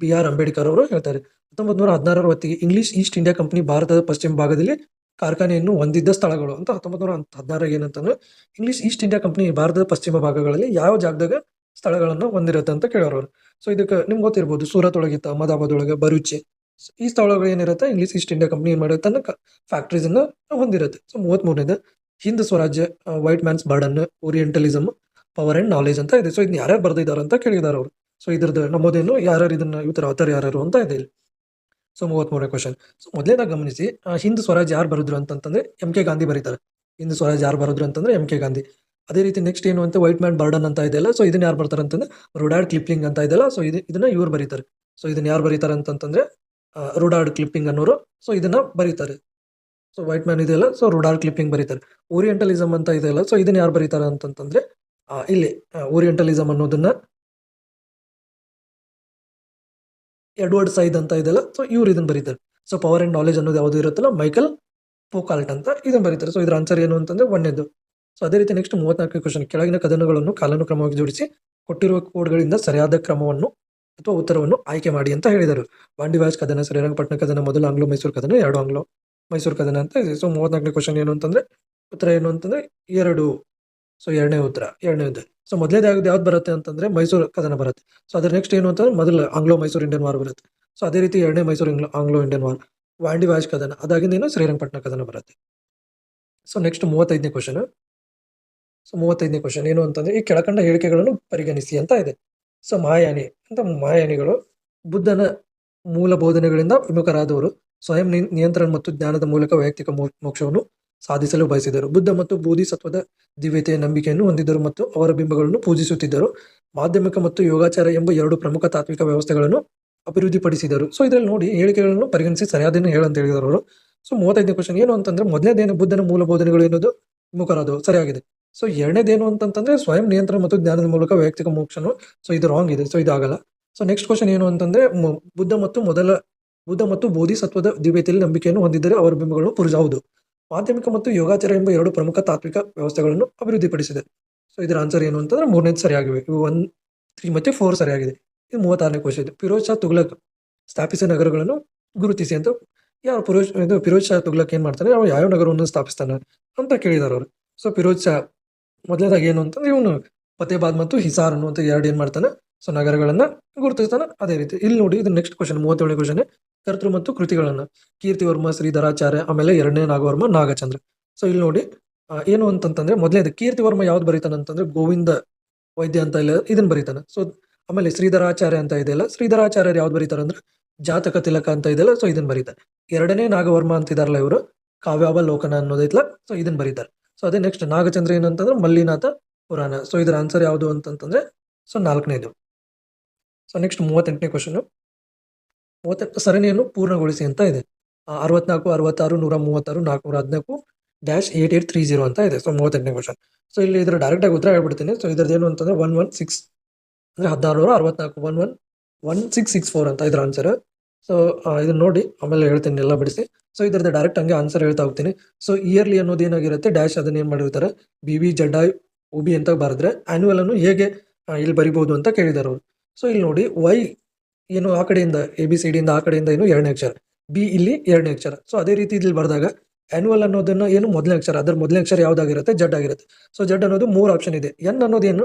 S1: ಬಿ ಆರ್ ಅಂಬೇಡ್ಕರ್ ಅವರು ಹೇಳ್ತಾರೆ. ಹತ್ತೊಂಬತ್ತು ನೂರ ಹದಿನಾರರ ಹೊತ್ತಿಗೆ ಇಂಗ್ಲಿಷ್ ಈಸ್ಟ್ ಇಂಡಿಯಾ ಕಂಪನಿ ಭಾರತದ ಪಶ್ಚಿಮ ಭಾಗದಲ್ಲಿ ಕಾರ್ಖಾನೆಯನ್ನು ಹೊಂದಿದ್ದ ಸ್ಥಳಗಳು. ಅಂತ ಹತ್ತೊಂಬತ್ತು ನೂರ ಹದಿನಾರಾಗ ಏನಂತಂದ್ರೆ ಇಂಗ್ಲಿಷ್ ಈಸ್ಟ್ ಇಂಡಿಯಾ ಕಂಪನಿ ಭಾರತದ ಪಶ್ಚಿಮ ಭಾಗಗಳಲ್ಲಿ ಯಾವ ಜಾಗದಾಗ ಸ್ಥಳಗಳನ್ನು ಹೊಂದಿರುತ್ತೆ ಅಂತ ಕೇಳೋರು ಸೊ ಇದಕ್ಕೆ ನಿಮ್ಗೆ ಗೊತ್ತಿರ್ಬೋದು ಸೂರತ್ ಒಳಗಿತ್ತ ಅಹಮದಾಬಾದ್ ಒಳಗೆ ಬರುಚಿ ಈ ಸ್ಥಳಗಳು ಏನಿರುತ್ತೆ ಇಂಗ್ಲಿಷ್ ಈಸ್ಟ್ ಇಂಡಿಯಾ ಕಂಪನಿ ಏನ್ ಮಾಡಿರುತ್ತೆ ಅನ್ನೋ ಫ್ಯಾಕ್ಟ್ರೀಸ್ ಅನ್ನ ಹೊಂದಿರುತ್ತೆ. ಸೊ ಮೂವತ್ತ್ ಮೂರನೇದು Hind Swaraj white man's burden orientalism power and knowledge ಅಂತ ಇದೆ. ಸೊ ಇದನ್ನ ಯಾರ್ಯಾರು ಬರ್ದಿದ್ದಾರೆ ಅಂತ ಕೇಳಿದ್ದಾರೆ ಅವರು. ಸೊ ಇದ್ರದ್ದು ನಮ್ಮದೇನು, ಯಾರ್ಯಾರು ಇದನ್ನ ಇವತ್ತರ ಅವತಾರ ಯಾರ್ಯಾರು ಅಂತ ಇದೆ ಇಲ್ಲಿ. ಸೊ ಮೂವತ್ತ್ಮೂರನೇ ಕ್ವಶನ್ ಸೊ ಮೊದಲೇದಾಗ ಗಮನಿಸಿ ಹಿಂದ್ ಸ್ವರಾಜ್ ಯಾರು ಬರೆದ್ರು ಅಂತಂತಂದ್ರೆ ಎಂ ಕೆ ಗಾಂಧಿ ಬರೀತಾರೆ. ಹಿಂದ್ ಸ್ವರಾಜ್ ಯಾರು ಬರೆದ್ರು ಅಂತಂದ್ರೆ ಎಂ ಕೆ ಗಾಂಧಿ ಅದೇ ರೀತಿ ನೆಕ್ಸ್ಟ್ ಏನು ಅಂತ ವೈಟ್ ಮ್ಯಾನ್ ಬರ್ಡನ್ ಅಂತ ಇದೆಯಲ್ಲ ಸೊ ಇದನ್ನ ಯಾರು ಬರ್ತಾರೆ ಅಂತಂದ್ರೆ ರುಡಾಡ್ ಕ್ಲಿಪ್ಲಿಂಗ್ ಅಂತ ಇದೆಯಲ್ಲ ಸೊ ಇದು ಇದನ್ನ ಇವ್ರು ಬರೀತಾರೆ. ಸೊ ಇದನ್ನ ಯಾರು ಬರೀತಾರೆ ಅಂತಂತಂದ್ರೆ ಆ, ರುಡಾಡ್ ಕ್ಲಿಪ್ಪಿಂಗ್ ಅನ್ನೋರು ಸೊ ಇದನ್ನ ಬರೀತಾರೆ. ಸೊ ವೈಟ್ ಮ್ಯಾನ್ ಇದೆಯಲ್ಲ ಸೊ ರುಡಾಡ್ ಕ್ಲಿಪ್ಪಿಂಗ್ ಬರೀತಾರೆ. ಓರಿಯೆಂಟಲಿಸಮ್ ಅಂತ ಇದೆಯಲ್ಲ ಸೊ ಇದನ್ನ ಯಾರು ಬರೀತಾರೆ ಅಂತಂತಂದ್ರೆ ಇಲ್ಲಿ ಓರಿಯೆಂಟಲಿಸಮ್ ಅನ್ನೋದನ್ನ ಎಡ್ವರ್ಡ್ ಸೈದ್ ಅಂತ ಇದೆಲ್ಲ. ಸೊ ಇವ್ರು ಇದನ್ನು ಬರೀತಾರೆ. ಸೊ ಪವರ್ ಅಂಡ್ ನಾಲೆಜ್ ಅನ್ನೋದು ಯಾವುದು ಇರುತ್ತಲ್ಲ, ಮೈಕಲ್ ಪೋಕಾಲ್ಟ್ ಅಂತ ಇದನ್ನು ಬರೀತಾರೆ. ಸೊ ಇದರ ಆನ್ಸರ್ ಏನು ಅಂತಂದ್ರೆ ಒಂದೇದು. ಸೊ ಅದೇ ರೀತಿ ನೆಕ್ಸ್ಟ್ ಮೂವತ್ನಾಲ್ಕು ಕ್ವಶನ್ ಕೆಳಗಿನ ಕದನಗಳನ್ನು ಕಾಲಾನುಕ್ರಮವಾಗಿ ಜೋಡಿಸಿ ಕೊಟ್ಟಿರುವ ಕೋಡ್ಗಳಿಂದ ಸರಿಯಾದ ಕ್ರಮವನ್ನು ಅಥವಾ ಉತ್ತರವನ್ನು ಆಯ್ಕೆ ಮಾಡಿ ಅಂತ ಹೇಳಿದರು. ಬಾಂಡಿವಾಜ್ ಕದನ, ಶ್ರೀರಂಗಪಟ್ಟಣ ಕದನ, ಮೊದಲು ಆಂಗ್ಲೋ, ಮೈಸೂರು ಕದನ, ಎರಡು ಆಂಗ್ಲೋ, ಮೈಸೂರು ಕದನ ಅಂತ ಇದೆ. ಸೊ ಮೂವತ್ನಾಲ್ಕನೇ ಕ್ವಶನ್ ಏನು ಅಂತಂದ್ರೆ, ಉತ್ತರ ಏನು ಅಂತಂದ್ರೆ, ಎರಡು. ಸೊ ಎರಡನೇ ಉತ್ತರ, ಎರಡನೇದು. ಸೊ ಮೊದಲೇದಾಗಿ ಯಾವ್ದು ಬರುತ್ತೆ ಅಂತಂದ್ರೆ ಮೈಸೂರು ಕದನ ಬರುತ್ತೆ ಸೊ ಅದ್ರ ನೆಕ್ಸ್ಟ್ ಏನು ಅಂತಂದ್ರೆ ಮೊದಲು ಆಂಗ್ಲೋ ಮೈಸೂರು ಇಂಡಿಯನ್ ವಾರ್ ಬರುತ್ತೆ. ಸೊ ಅದೇ ರೀತಿ ಎರಡನೇ Mysore Anglo Indian war Wandiwash ಕದನ, ಅದಾಗಿಂದ ಏನು ಶ್ರೀರಂಗಪಟ್ಟಣ ಕದನ ಬರುತ್ತೆ. ಸೊ ನೆಕ್ಸ್ಟ್ ಮೂವತ್ತೈದನೇ ಕ್ವಶನ್ ಸೊ ಮೂವತ್ತೈದನೇ ಕ್ವಶನ್ ಏನು ಅಂತಂದ್ರೆ ಈ ಕೆಳಕಂಡ ಹೇಳಿಕೆಗಳನ್ನು ಪರಿಗಣಿಸಿ ಅಂತ ಇದೆ. ಸೊ ಮಾಯಾನಿ, ಅಂತ ಮಾಯಾನಿಗಳು ಬುದ್ಧನ ಮೂಲ ಬೋಧನೆಗಳಿಂದ ವಿಮುಖರಾದವರು. ಸ್ವಯಂ ನಿಯಂತ್ರಣ ಮತ್ತು ಜ್ಞಾನದ ಮೂಲಕ ವೈಯಕ್ತಿಕ ಮೋಕ್ಷವನ್ನು ಸಾಧಿಸಲು ಬಯಸಿದರು. ಬುದ್ಧ ಮತ್ತು ಬೋಧಿಸತ್ವದ ದಿವ್ಯತೆಯ ನಂಬಿಕೆಯನ್ನು ಹೊಂದಿದ್ದರು ಮತ್ತು ಅವರ ಬಿಂಬಗಳನ್ನು ಪೂಜಿಸುತ್ತಿದ್ದರು. ಮಾಧ್ಯಮಿಕ ಮತ್ತು ಯೋಗಾಚಾರ ಎಂಬ ಎರಡು ಪ್ರಮುಖ ತಾತ್ವಿಕ ವ್ಯವಸ್ಥೆಗಳನ್ನು ಅಭಿವೃದ್ಧಿಪಡಿಸಿದರು. ಸೊ ಇದರಲ್ಲಿ ನೋಡಿ ಹೇಳಿಕೆಗಳನ್ನು ಪರಿಗಣಿಸಿ ಸರಿಯಾದನ್ನು ಹೇಳಂತ ಹೇಳಿದರು ಅವರು. ಸೊ ಮೂವತ್ತೈದನೇ ಕ್ವಶನ್ ಏನು ಅಂತಂದ್ರೆ, ಮೊದಲನೇದೇನು ಬುದ್ಧನ ಮೂಲ ಬೋಧನೆಗಳು ಎನ್ನುವುದು ಮುಖರಾದವು ಸರಿಯಾಗಿದೆ. ಸೊ ಎರಡನೇದೇನು ಅಂತಂದ್ರೆ ಸ್ವಯಂ ನಿಯಂತ್ರಣ ಮತ್ತು ಜ್ಞಾನದ ಮೂಲಕ ವೈಯಕ್ತಿಕ ಮೋಕ್ಷನು ಸೊ ಇದು ರಾಂಗ್ ಇದೆ. ಸೊ ಇದಾಗಲ್ಲ. ಸೊ ನೆಕ್ಸ್ಟ್ ಕ್ವಶನ್ ಏನು ಅಂತಂದ್ರೆ ಬುದ್ಧ ಮತ್ತು ಮೊದಲ, ಬುದ್ಧ ಮತ್ತು ಬೋಧಿಸತ್ವದ ದಿವ್ಯತೆಯಲ್ಲಿ ನಂಬಿಕೆಯನ್ನು ಹೊಂದಿದ್ದರೆ ಅವರ ಬಿಂಬಗಳು ಪುರುಷ ಹೌದು. ಮಾಧ್ಯಮಿಕ ಮತ್ತು ಯೋಗಾಚಾರ ಎಂಬ ಎರಡು ಪ್ರಮುಖ ತಾತ್ವಿಕ ವ್ಯವಸ್ಥೆಗಳನ್ನು ಅಭಿವೃದ್ಧಿಪಡಿಸಿದೆ. ಸೊ ಇದರ ಆನ್ಸರ್ ಏನು ಅಂತಂದ್ರೆ ಮೂರನೇದು ಸರಿಯಾಗಿವೆ. ಇವು ಒನ್ ತ್ರೀ ಮತ್ತೆ ಫೋರ್ ಸರಿಯಾಗಿದೆ. ಇದು ಮೂವತ್ತಾರನೇ ಕ್ವಶನ್ ಇದೆ. ಫಿರೋಜ್ ಶಾ ತುಗ್ಲಕ್ ಸ್ಥಾಪಿಸಿದ ನಗರಗಳನ್ನು ಗುರುತಿಸಿ ಅಂತ. ಯಾರು ಫಿರೋಜ್, ಇದು ಫಿರೋಜ್ ಶಾ ತುಗ್ಲಕ್ ಏನು ಮಾಡ್ತಾನೆ? ಅವ ಯಾವ ನಗರವನ್ನು ಸ್ಥಾಪಿಸ್ತಾನೆ ಅಂತ ಕೇಳಿದಾರೆ ಅವರು. ಸೊ ಫಿರೋಜ್ ಶಾ ಮೊದಲನೇದಾಗಿ ಏನು ಅಂತಂದ್ರೆ ಇವನು ಫತೇಬಾದ್ ಮತ್ತು ಹಿಸಾರ್ ಅನ್ನುವಂಥ ಎರಡು ಏನು ಮಾಡ್ತಾನೆ? ಸೊ ನಗರಗಳನ್ನು ಗುರುತಿಸ್ತಾನೆ. ಅದೇ ರೀತಿ. ಇಲ್ಲಿ ನೋಡಿ, ಇದು ನೆಕ್ಸ್ಟ್ ಕ್ವಶನ್ ಮೂವತ್ತೇಳನೇ ಕ್ವಶನ್ ಕರ್ತೃ ಮತ್ತು ಕೃತಿಗಳನ್ನ. ಕೀರ್ತಿವರ್ಮ, ಶ್ರೀಧರಾಚಾರ್ಯ, ಆಮೇಲೆ ಎರಡನೇ ನಾಗವರ್ಮ, ನಾಗಚಂದ್ರ. ಸೊ ಇಲ್ಲಿ ನೋಡಿ ಏನು ಅಂತಂತಂದ್ರೆ ಮೊದಲನೇದು ಕೀರ್ತಿವರ್ಮ ಯಾವ್ದು ಬರೀತಾನೆ ಅಂತಂದ್ರೆ ಗೋವಿಂದ ವೈದ್ಯ ಅಂತ ಇಲ್ಲ ಇದನ್ನ ಬರೀತಾನೆ. ಸೊ ಆಮೇಲೆ ಶ್ರೀಧರಾಚಾರ್ಯ ಅಂತ ಇದೆಯಲ್ಲ ಶ್ರೀಧರಾಚಾರ್ಯರು ಯಾವ್ದು ಬರೀತಾರೆ ಅಂದ್ರೆ ಜಾತಕ ತಿಲಕ ಅಂತ ಇದೆಯಲ್ಲ ಸೊ ಇದನ್ನ ಬರೀತಾರೆ ಎರಡನೇ ನಾಗವರ್ಮ ಅಂತ ಇದಾರಲ್ಲ ಇವರು ಕಾವ್ಯಾವಲೋಕನ ಅನ್ನೋದೈತ್ಲ ಸೊ ಇದನ್ನ ಬರೀತಾರೆ ಸೊ ಅದೇ ನೆಕ್ಸ್ಟ್ ನಾಗಚಂದ್ರ ಏನಂತಂದ್ರೆ ಮಲ್ಲಿನಾಥ ಪುರಾಣ. ಸೊ ಇದರ ಆನ್ಸರ್ ಯಾವುದು ಅಂತಂತಂದ್ರೆ ಸೊ ನಾಲ್ಕನೇದು. ಸೊ ನೆಕ್ಸ್ಟ್ ಮೂವತ್ತೆಂಟನೇ ಕ್ವಶನ್ ಮೂವತ್ತೆಂಟು ಸರಣಿಯನ್ನು ಪೂರ್ಣಗೊಳಿಸಿ ಅಂತ ಇದೆ. ಅರವತ್ನಾಲ್ಕು, ಅರವತ್ತಾರು, ನೂರ ಮೂವತ್ತಾರು, ನಾಲ್ಕುನೂರ ಹದಿನಾಲ್ಕು dash eight eight three zero ಅಂತ ಇದೆ. ಸೊ, ಮೂವತ್ತೆಂಟನೇ ಕ್ವಶನ್ ಸೊ, ಇಲ್ಲಿ ಇದರ ಡೈರೆಕ್ಟ್ ಆಗಿ ಉತ್ತರ ಹೇಳ್ಬಿಡ್ತೀನಿ. ಸೊ ಏನು ಅಂತಂದ್ರೆ ಒನ್ ಒನ್ ಸಿಕ್ಸ್, ಅಂದರೆ ಹದಿನಾರು ನೂರ ಅರವತ್ನಾಲ್ಕು, one one one six six four ಅಂತ ಇದರ ಆನ್ಸರ್ ಸೊ ಇದನ್ನು ನೋಡಿ, ಆಮೇಲೆ ಹೇಳ್ತೀನಿ, ಎಲ್ಲ ಬಿಡಿಸಿ. ಸೊ, ಇದರದ್ದು ಡೈರೆಕ್ಟ್ ಹಂಗೆ ಆನ್ಸರ್ ಹೇಳ್ತಾ ಹೋಗ್ತೀನಿ. ಸೊ ಇಯರ್ಲಿ ಅನ್ನೋದು ಏನಾಗಿರುತ್ತೆ? ಡ್ಯಾಶ್ ಅದನ್ನ ಏನು ಮಾಡಿರ್ತಾರೆ? B V, Z I B ಅಂತ ಬರೆದ್ರೆ ಆನ್ಯುವಲ್ ಅನ್ನು ಹೇಗೆ ಇಲ್ಲಿ ಬರಿಬೋದು ಅಂತ ಕೇಳಿದಾರೆ ಅವರು. ಸೊ, ಇಲ್ಲಿ ನೋಡಿ, ವೈ ಏನು ಆ ಕಡೆಯಿಂದ ಎ ಬಿ ಸಿ ಡಿಯಿಂದ ಆ ಕಡೆಯಿಂದ ಏನು ಎರಡನೇ ಅಕ್ಷರ. ಬಿ ಇಲ್ಲಿ ಎರಡನೇ ಅಕ್ಷರ. ಸೊ ಅದೇ ರೀತಿ ಇಲ್ಲಿ ಬರೆದಾಗ ಆ್ಯನ್ಯುವಲ್ ಅನ್ನೋದನ್ನು ಏನು ಮೊದಲನೇ ಅಕ್ಷರ, ಅದರ ಮೊದಲನೇ ಅಕ್ಷರ ಯಾವುದಾಗಿರುತ್ತೆ? ಜಡ್ ಆಗಿರುತ್ತೆ. ಸೊ ಜಡ್ ಅನ್ನೋದು ಮೂರು ಆಪ್ಷನ್ ಇದೆ. ಎನ್ ಅನ್ನೋದು ಏನು?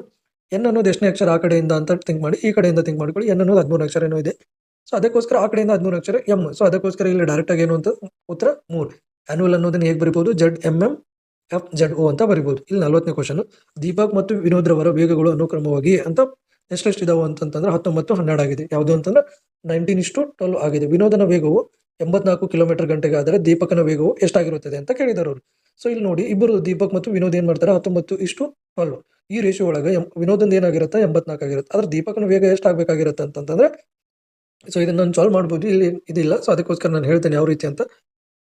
S1: ಎನ್ ಅನ್ನೋದು ಎಷ್ಟನೇ ಅಕ್ಷರ ಆ ಕಡೆಯಿಂದ ಅಂತ ಥಿಂಕ್ ಮಾಡಿ, ಈ ಕಡೆಯಿಂದ ಥಿಂಕ್ ಮಾಡ್ಕೊಳ್ಳಿ. ಎನ್ ಅನ್ನೋದು ಹದಿಮೂರು ಅಕ್ಷರ ಏನೋ ಇದೆ. ಸೊ ಅದಕ್ಕೋಸ್ಕರ ಆ ಕಡೆಯಿಂದ ಹದಿಮೂರು ಅಕ್ಷರ ಎಂ ಸೊ ಅದಕ್ಕೋಸ್ಕರ ಇಲ್ಲಿ ಡೈರೆಕ್ಟಾಗಿ ಏನು ಅಂತ ಉತ್ತರ ಮೂರು. ಆ್ಯನ್ಯುವಲ್ ಅನ್ನೋದನ್ನು ಹೇಗೆ ಬರಿಬೋದು? Z M M F Z O ಅಂತ ಬರಿಬೋದು. ಇಲ್ಲಿ ನಲ್ವತ್ತನೇ ಕ್ವಶನ್ ದೀಪಕ್ ಮತ್ತು ವಿನೋದ್ರವರ ವೇಗಗಳು ಅನುಕ್ರಮವಾಗಿ ಅಂತ ಎಷ್ಟೆಷ್ಟು ಇದಾವೆ ಅಂತಂತಂದ್ರೆ ಹತ್ತೊಂಬತ್ತು ಹನ್ನೆರಡು ಆಗಿದೆ. ಯಾವುದು ಅಂತಂದ್ರೆ ನೈನ್ಟೀನ್ ಇಷ್ಟು ಟ್ವೆಲ್ ಆಗಿದೆ. ವಿನೋದನ ವೇಗವು ಎಂಬತ್ನಾಲ್ಕು ಕಿಲೋಮೀಟರ್ ಗಂಟೆಗೆ ಆದರೆ ದೀಪಕನ ವೇಗವು ಎಷ್ಟಾಗಿರುತ್ತದೆ ಅಂತ ಕೇಳಿದಾರೆ ಅವರು. ಸೊ ಇಲ್ಲಿ ನೋಡಿ ಇಬ್ಬರು ದೀಪಕ್ ಮತ್ತು ವಿನೋದ್ ಏನು ಮಾಡ್ತಾರೆ? ಹತ್ತೊಂಬತ್ತು ಇಷ್ಟು ಟ್ವೆಲ್ ಈ ರೇಷಿಯೋ ಒಳಗೆ ವಿನೋದನ್ ಏನಾಗಿರುತ್ತೆ? ಎಂಬತ್ನಾಲ್ಕು ಆಗಿರುತ್ತೆ. ಆದರೆ ದೀಪಕನ ವೇಗ ಎಷ್ಟಾಗಬೇಕಾಗಿರುತ್ತೆ ಅಂತಂತಂದ್ರೆ ಸೊ ಇದನ್ನ ನಾನು ಸಾಲ್ವ್ ಮಾಡ್ಬೋದು. ಇಲ್ಲಿ ಇದಿಲ್ಲ. ಸೊ ಅದಕ್ಕೋಸ್ಕರ ನಾನು ಹೇಳ್ತೇನೆ ಯಾವ ರೀತಿ ಅಂತ.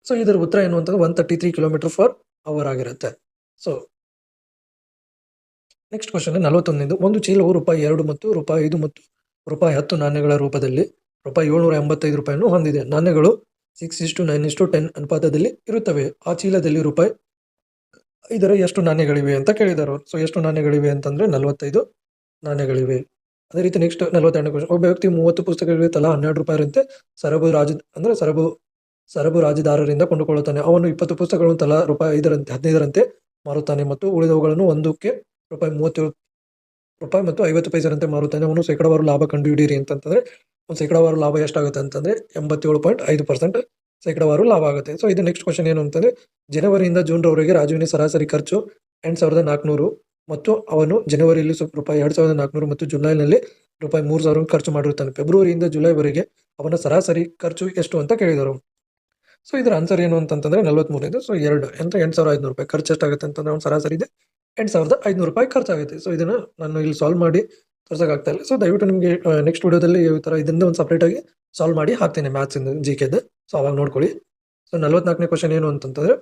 S1: ಸೊ ಇದರ ಉತ್ತರ ಏನು ಅಂತಂದ್ರೆ ಒನ್ ಕಿಲೋಮೀಟರ್ ಫಾರ್ ಅವರ್ ಆಗಿರುತ್ತೆ. ಸೊ ನೆಕ್ಸ್ಟ್ ಕ್ವಶನ್ ನಲವತ್ತೊಂದನೇದು. ಒಂದು ಚೀಲವು ರೂಪಾಯಿ ಎರಡು ಮತ್ತು ರೂಪಾಯಿ ಐದು ಮತ್ತು ರೂಪಾಯಿ ಹತ್ತು ನಾಣ್ಯಗಳ ರೂಪದಲ್ಲಿ ರೂಪಾಯಿ ಏಳ್ನೂರ ಎಂಬತ್ತೈದು ರೂಪಾಯಿಯನ್ನು ಹೊಂದಿದೆ. ನಾಣ್ಯಗಳು ಸಿಕ್ಸ್ ಇಷ್ಟು ನೈನ್ ಇಷ್ಟು ಟೆನ್ ಅನುಪಾತದಲ್ಲಿ ಇರುತ್ತವೆ. ಆ ಚೀಲದಲ್ಲಿ ರೂಪಾಯಿ ಇದರ ಎಷ್ಟು ನಾಣ್ಯಗಳಿವೆ ಅಂತ ಕೇಳಿದರು. ಸೊ ಎಷ್ಟು ನಾಣ್ಯಗಳಿವೆ ಅಂತಂದ್ರೆ ನಲವತ್ತೈದು ನಾಣ್ಯಗಳಿವೆ. ಅದೇ ರೀತಿ ನೆಕ್ಸ್ಟ್ ನಲವತ್ತೆರಡನೇ ಕ್ವಶನ್ ಒಬ್ಬ ವ್ಯಕ್ತಿ ಮೂವತ್ತು ಪುಸ್ತಕಗಳಿಗೆ ತಲಾ ಹನ್ನೆರಡು ರೂಪಾಯಿರಂತೆ ಸರಬು ರಾಜ, ಅಂದ್ರೆ ಸರಬು ಸರಬು ರಾಜದಾರರಿಂದ ಕೊಂಡುಕೊಳ್ಳುತ್ತಾನೆ. ಅವನು ಇಪ್ಪತ್ತು ಪುಸ್ತಕಗಳನ್ನು ತಲಾ ರೂಪಾಯಿ ಐದರಂತೆ, ಹದಿನೈದರಂತೆ ಮಾರುತ್ತಾನೆ ಮತ್ತು ಉಳಿದವುಗಳನ್ನು ಒಂದಕ್ಕೆ ರೂಪಾಯಿ ಮೂವತ್ತೇಳು ರೂಪಾಯಿ ಮತ್ತು ಐವತ್ತು ಪೈಸರಂತೆ ಮಾರುತ್ತಾನೆ ಅವನು ಶೇಕಡವಾರು ಲಾಭ ಕಂಡುಹಿಡಿಯಿರಿ ಅಂತಂದರೆ ಒಂದು ಶೇಕಡವಾರು ಲಾಭ ಎಷ್ಟಾಗುತ್ತೆ ಅಂತಂದರೆ ಎಂಬತ್ತೇಳು ಪಾಯಿಂಟ್ ಐದು ಪರ್ಸೆಂಟ್ ಶೇಕಡವಾರು ಲಾಭ ಆಗುತ್ತೆ. ಸೊ ಇದು ನೆಕ್ಸ್ಟ್ ಕ್ವಶನ್ ಏನು ಅಂತಂದರೆ, ಜನವರಿಯಿಂದ ಜೂನ್ ರವರೆಗೆ ರಾಜುವಿನ ಸರಾಸರಿ ಖರ್ಚು ಎಂಟು ಸಾವಿರದ ನಾಲ್ಕುನೂರು ಮತ್ತು ಅವನು ಜನವರಿಯಲ್ಲಿ ಸ್ವಲ್ಪ ರೂಪಾಯಿ ಎರಡು ಸಾವಿರದ ನಾಲ್ಕುನೂರು ಮತ್ತು ಜುಲೈನಲ್ಲಿ ರೂಪಾಯಿ ಮೂರು ಸಾವಿರ ಖರ್ಚು ಮಾಡಿರುತ್ತಾನೆ. ಫೆಬ್ರವರಿಯಿಂದ ಜುಲೈವರೆಗೆ ಅವನ ಸರಾಸರಿ ಖರ್ಚು ಎಷ್ಟು ಅಂತ ಕೇಳಿದರು. ಸೊ ಇದರ ಆನ್ಸರ್ ಏನು ಅಂತಂದರೆ ನಲ್ವತ್ಮೂರು ಸೊ ಎರಡು ಎಂತ ಎಂಟು ಸಾವಿರ ಐದುನೂರು ರೂಪಾಯಿ ಖರ್ಚು ಎಷ್ಟಾಗುತ್ತೆ ಅಂತಂದರೆ, ಅವನು ಸರಾಸರಿ ಇದೆ ಎಂಟು ಸಾವಿರದ ಐದುನೂರು ರೂಪಾಯಿ ಖರ್ಚಾಗುತ್ತೆ ಸೊ ಇದನ್ನು ನಾನು ಇಲ್ಲಿ ಸಾಲ್ವ್ ಮಾಡಿ ತೋರ್ಸೋಕ್ಕಾಗ್ತಾ ಇಲ್ಲ. ಸೊ ದಯವಿಟ್ಟು ನಿಮಗೆ ನೆಕ್ಸ್ಟ್ ವೀಡಿಯೋದಲ್ಲಿ ಈ ಥರ ಇದರಿಂದ ಒಂದು ಸಪ್ರೇಟಾಗಿ ಸಾಲ್ವ್ ಮಾಡಿ ಹಾಕ್ತೀನಿ ಮ್ಯಾಥ್ಸಿಂದ ಜಿ ಕೆದು ಸೊ ಅವಾಗ ನೋಡ್ಕೊಳ್ಳಿ. ಸೊ ನಲ್ವತ್ನಾಲ್ಕನೇ ಕ್ವಶನ್ ಏನು ಅಂತಂದರೆ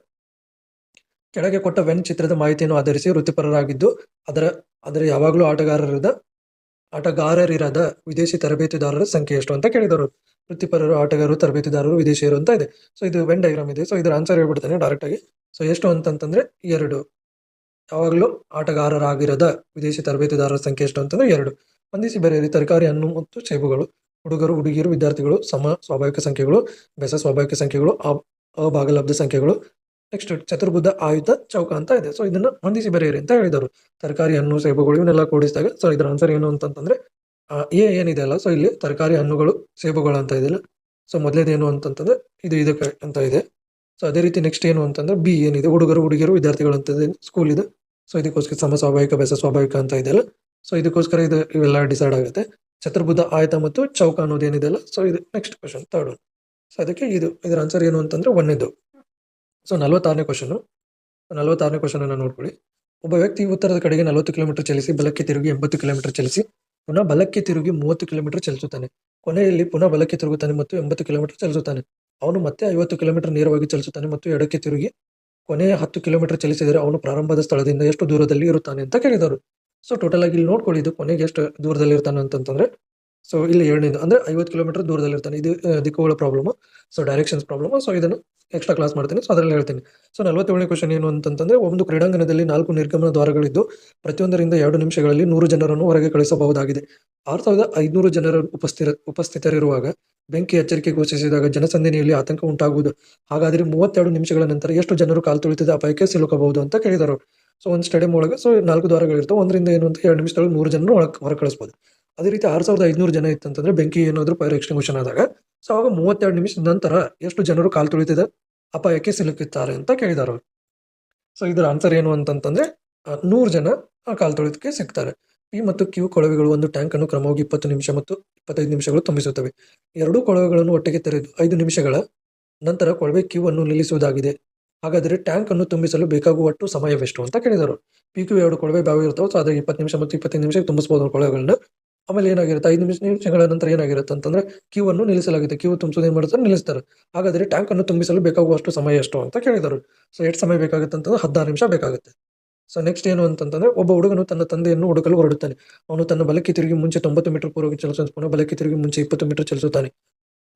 S1: ಕೆಳಗೆ ಕೊಟ್ಟ ವೆನ್ ಚಿತ್ರದ ಮಾಹಿತಿಯನ್ನು ಆಧರಿಸಿ ವೃತ್ತಿಪರರಾಗಿದ್ದು, ಅದರ ಅದರ ಯಾವಾಗಲೂ ಆಟಗಾರರದ ಆಟಗಾರರಿರದ ವಿದೇಶಿ ತರಬೇತಿದಾರರ ಸಂಖ್ಯೆ ಎಷ್ಟು ಅಂತ ಕೇಳಿದರು. ವೃತ್ತಿಪರರು, ಆಟಗಾರರು, ತರಬೇತಿದಾರರು, ವಿದೇಶಿಯರು ಅಂತ ಇದೆ. ಸೊ ಇದು ವೆನ್ ಡೈಗ್ರಾಮ್ ಇದೆ. ಸೊ ಇದರ ಆನ್ಸರ್ ಹೇಳ್ಬಿಡ್ತಾನೆ ಡೈರೆಕ್ಟಾಗಿ ಸೊ ಎಷ್ಟು ಅಂತಂತಂದರೆ, ಎರಡು. ಯಾವಾಗಲೂ ಆಟಗಾರರಾಗಿರದ ವಿದೇಶಿ ತರಬೇತುದಾರರ ಸಂಖ್ಯೆ ಎಷ್ಟು ಅಂತಂದ್ರೆ ಎರಡು. ಹೊಂದಿಸಿ ಬರೆಯಿರಿ. ತರಕಾರಿ, ಹಣ್ಣು ಮತ್ತು ಸೇಬುಗಳು. ಹುಡುಗರು, ಹುಡುಗಿಯರು, ವಿದ್ಯಾರ್ಥಿಗಳು, ಸಮ ಸ್ವಾಭಾವಿಕ ಸಂಖ್ಯೆಗಳು, ಬೆಸ ಸ್ವಾಭಾವಿಕ ಸಂಖ್ಯೆಗಳು ಅಭಾಗಲಬ್ಧ ಸಂಖ್ಯೆಗಳು. ನೆಕ್ಸ್ಟ್ ಚತುರ್ಬುದ್ಧ ಆಯುಧ ಚೌಕ ಅಂತ ಇದೆ. ಸೊ, ಇದನ್ನ ಹೊಂದಿಸಿ ಬರೆಯಿರಿ ಅಂತ ಹೇಳಿದರು. ತರಕಾರಿ, ಹಣ್ಣು, ಸೇಬುಗಳು ಇವನ್ನೆಲ್ಲ ಕೂಡಿಸಿದಾಗ, ಸೊ, ಇದರ ಆನ್ಸರ್ ಏನು ಅಂತಂತಂದ್ರೆ ಎ ಏನಿದೆ ಅಲ್ಲ. ಸೊ, ಇಲ್ಲಿ ತರಕಾರಿ, ಹಣ್ಣುಗಳು, ಸೇಬುಗಳು ಅಂತ ಇದೆಯಲ್ಲ. ಸೊ ಮೊದಲೇದೇನು ಅಂತಂತಂದ್ರೆ, ಇದು ಇದಕ್ಕೆ ಅಂತ ಇದೆ. ಸೊ ಅದೇ ರೀತಿ ನೆಕ್ಸ್ಟ್ ಏನು ಅಂತಂದ್ರೆ ಬಿ ಏನಿದೆ? ಹುಡುಗರು, ಹುಡುಗಿಯರು, ವಿದ್ಯಾರ್ಥಿಗಳು ಅಂತ ಸ್ಕೂಲ್ ಇದೆ. ಸೊ ಇದಕ್ಕೋಸ್ಕರ ಸಮ ಸ್ವಾಭಾವಿಕ, ಬೆಸ ಸ್ವಾಭಾವಿಕ ಅಂತ ಇದೆಯಲ್ಲ ಸೊ ಇದಕ್ಕೋಸ್ಕರ ಇದು ಇವೆಲ್ಲ ಡಿಸೈಡ್ ಆಗುತ್ತೆ. ಚತುರ್ಬುದ್ಧ ಆಯತ ಮತ್ತು ಚೌಕ ಅನ್ನೋದು ಏನಿದೆಯಲ್ಲ ಸೊ ಇದು next question third one so ಅದಕ್ಕೆ ಇದು, ಇದರ ಆನ್ಸರ್ ಏನು ಅಂತಂದ್ರೆ ಒಂದೇದು. ಸೊ ನಲವತ್ತಾರನೇ ಕ್ವಶನು ನಲವತ್ತಾರನೇ ಕ್ವಶನ್ ಅನ್ನು ನೋಡ್ಕೊಳ್ಳಿ. ಒಬ್ಬ ವ್ಯಕ್ತಿ ಉತ್ತರದ ಕಡೆಗೆ ನಲವತ್ತು ಕಿಲೋಮೀಟರ್ ಚಲಿಸಿ, ಬಲಕ್ಕೆ ತಿರುಗಿ ಎಂಬತ್ತು ಕಿಲೋಮೀಟರ್ ಚಲಿಸಿ, ಪುನಃ ಬಲಕ್ಕೆ ತಿರುಗಿ ಮೂವತ್ತು ಕಿಲೋಮೀಟರ್ ಚಲಿಸುತ್ತಾನೆ. ಕೊನೆಯಲ್ಲಿ ಪುನಃ ಬಲಕ್ಕೆ ತಿರುಗುತ್ತಾನೆ ಮತ್ತು ಎಂಬತ್ತು ಕಿಲೋಮೀಟರ್ ಚಲಿಸುತ್ತಾನೆ. ಅವನು ಮತ್ತೆ ಐವತ್ತು ಕಿಲೋಮೀಟರ್ ನೇರವಾಗಿ ಚಲಿಸುತ್ತಾನೆ ಮತ್ತು ಎಡಕ್ಕೆ ತಿರುಗಿ ಕೊನೆಯ ಹತ್ತು ಕಿಲೋಮೀಟರ್ ಚಲಿಸಿದರೆ ಅವನು ಪ್ರಾರಂಭದ ಸ್ಥಳದಿಂದ ಎಷ್ಟು ದೂರದಲ್ಲಿ ಇರುತ್ತಾನೆ ಅಂತ ಕೇಳಿದರು ಸೊ ಟೋಟಲ್ ಆಗಿ ಇಲ್ಲಿ ನೋಡ್ಕೊಳ್ಳಿ, ಇದು ಕೊನೆಗೆ ಎಷ್ಟು ದೂರದಲ್ಲಿ ಇರ್ತಾನೆ ಅಂತಂತಂದ್ರೆ ಸೊ ಇಲ್ಲಿ ಏಳನೇದು, ಅಂದ್ರೆ ಐವತ್ತು ಕಿಲೋಮೀಟರ್ ದೂರದಲ್ಲಿ ಇರ್ತಾನೆ. ಇದು ದಿಕ್ಕುಗಳ problem so directions problem so ಇದನ್ನು ಎಕ್ಸ್ಟ್ರಾ ಕ್ಲಾಸ್ ಮಾಡ್ತೀನಿ. ಸೊ ಅದರಲ್ಲಿ ಹೇಳ್ತೀನಿ. ಸೊ ನಲವತ್ತೇಳನೇ ಕ್ವಶನ್ ಏನು ಅಂತಂತಂದ್ರೆ, ಒಂದು ಕ್ರೀಡಾಂಗಣದಲ್ಲಿ ನಾಲ್ಕು ನಿರ್ಗಮನ ದ್ವಾರಗಳಿದ್ದು, ಪ್ರತಿಯೊಂದರಿಂದ ಎರಡು ನಿಮಿಷಗಳಲ್ಲಿ ನೂರು ಜನರನ್ನು ಹೊರಗೆ ಕಳಿಸಬಹುದಾಗಿದೆ. ಆರು ಸಾವಿರದ ಐದುನೂರು ಜನರ ಉಪಸ್ಥಿರ, ಉಪಸ್ಥಿತರಿರುವಾಗ ಬೆಂಕಿ ಎಚ್ಚರಿಕೆ ಘೋಷಿಸಿದಾಗ ಜನಸಂದಿನಿಯಲ್ಲಿ ಆತಂಕ ಉಂಟಾಗುವುದು. ಹಾಗಾದರೆ ಮೂವತ್ತೆರಡು ನಿಮಿಷಗಳ ನಂತರ ಎಷ್ಟು ಜನರು ಕಾಲು ತುಳಿತದ? ಅಪಾಯಕ್ಕೆ ಸಿಲುಕಬಹುದು ಅಂತ ಕೇಳಿದರು. ಸೊ ಒಂದು ಸ್ಟೇಡಿಯಂ ಒಳಗೆ ಸೊ, ನಾಲ್ಕು ದ್ವಾರಗಳಿರ್ತವೆ. ಒಂದರಿಂದ ಏನು ಅಂತ ಎರಡು ನಿಮಿಷದೊಳಗೆ ನೂರು ಜನರು ಒಳಗೆ ಹೊರ ಕಳಿಸ್ಬೋದು ಅದೇ ರೀತಿ ಆರು ಸಾವಿರದ ಐದುನೂರು ಜನ ಇತ್ತಂತಂದ್ರೆ ಬೆಂಕಿ ಏನಾದರೂ ಫೈರ್ ಎಕ್ಸ್ಟಿಂಗ್ವಿಷನ್ ಆದಾಗ, ಸೊ, ಆಗ ಮೂವತ್ತೆರಡು ನಿಮಿಷದ ನಂತರ ಎಷ್ಟು ಜನರು ಕಾಲು ತುಳಿತದ? ಅಪಾಯಕ್ಕೆ ಸಿಲುಕುತ್ತಾರೆ ಅಂತ ಕೇಳಿದಾರೆ. ಸೊ, ಇದರ ಆನ್ಸರ್ ಏನು ಅಂತಂತಂದ್ರೆ ನೂರು ಜನ ಕಾಲು ತುಳಿತಕ್ಕೆ ಸಿಗ್ತಾರೆ. ಪಿ ಮತ್ತು ಕ್ಯೂ ಕೊಳವೆಗಳು ಒಂದು ಟ್ಯಾಂಕ್ ಅನ್ನು ಕ್ರಮವಾಗಿ ಇಪ್ಪತ್ತು ನಿಮಿಷ ಮತ್ತು ಇಪ್ಪತ್ತೈದು ನಿಮಿಷಗಳು ತುಂಬಿಸುತ್ತವೆ. ಎರಡೂ ಕೊಳವೆಗಳನ್ನು ಒಟ್ಟಿಗೆ ತೆರೆದು ಐದು ನಿಮಿಷಗಳ ನಂತರ ಕೊಳವೆ ಕ್ಯೂ ಅನ್ನು ನಿಲ್ಲಿಸುವುದಾಗಿದೆ. ಹಾಗಾದರೆ ಟ್ಯಾಂಕ್ ಅನ್ನು ತುಂಬಿಸಲು ಬೇಕಾಗುವ ಒಟ್ಟು ಸಮಯವೆಷ್ಟು ಅಂತ ಕೇಳಿದರು. ಪಿ ಕ್ಯೂ ಎರಡು ಕೊಳವೆ ಬಾವಿ ಇರ್ತಾವೆ ಸೊ ಇಪ್ಪತ್ತು ನಿಮಿಷ ಮತ್ತು ಇಪ್ಪತ್ತೈದು ನಿಮಿಷಕ್ಕೆ ತುಂಬಿಸಬಹುದು ಕೊಳವೆಗಳನ್ನ. ಆಮೇಲೆ ಏನಾಗಿರುತ್ತೆ? ಐದು ನಿಮಿಷ, ನಿಮಿಷಗಳ ನಂತರ ಏನಾಗಿರುತ್ತೆ ಅಂತಂದ್ರೆ ಕ್ಯೂ ಅನ್ನು ನಿಲ್ಲಿಸಲಾಗುತ್ತೆ. ಕ್ಯೂ ತುಂಬಿಸೋದು ಏನು ಮಾಡ್ತಾರೆ? ನಿಲ್ಲಿಸ್ತಾರೆ. ಹಾಗಾದರೆ ಟ್ಯಾಂಕ್ ಅನ್ನು ತುಂಬಿಸಲು ಬೇಕಾಗುವಷ್ಟು ಸಮಯ ಎಷ್ಟು ಅಂತ ಕೇಳಿದರು. ಸೊ ಎಷ್ಟು ಸಮಯ ಬೇಕಾಗುತ್ತೆ ಅಂತಂದ್ರೆ ಹದಿನಾರು ನಿಮಿಷ ಬೇಕಾಗುತ್ತೆ. ಸೊ ನೆಕ್ಸ್ಟ್ ಏನು ಅಂತಂದ್ರೆ ಒಬ್ಬ ಹುಡುಗನು ತನ್ನ ತಂದೆಯನ್ನು ಹುಡುಕಲು ಹೊರಡುತ್ತಾನೆ. ಅವನು ತನ್ನ ಬಲಕ್ಕೆ ತಿರುಗಿ ಮುಂಚೆ ತೊಂಬತ್ತು ಮೀಟರ್ ಪೂರ್ವಕ್ಕೆ ಚಲಿಸುವ ಪುನಃ ಬಲಕ್ಕೆ ತಿರುಗಿ ಮುಂಚೆ ಇಪ್ಪತ್ತು ಮೀಟರ್ ಚಲಿಸುತ್ತಾನೆ.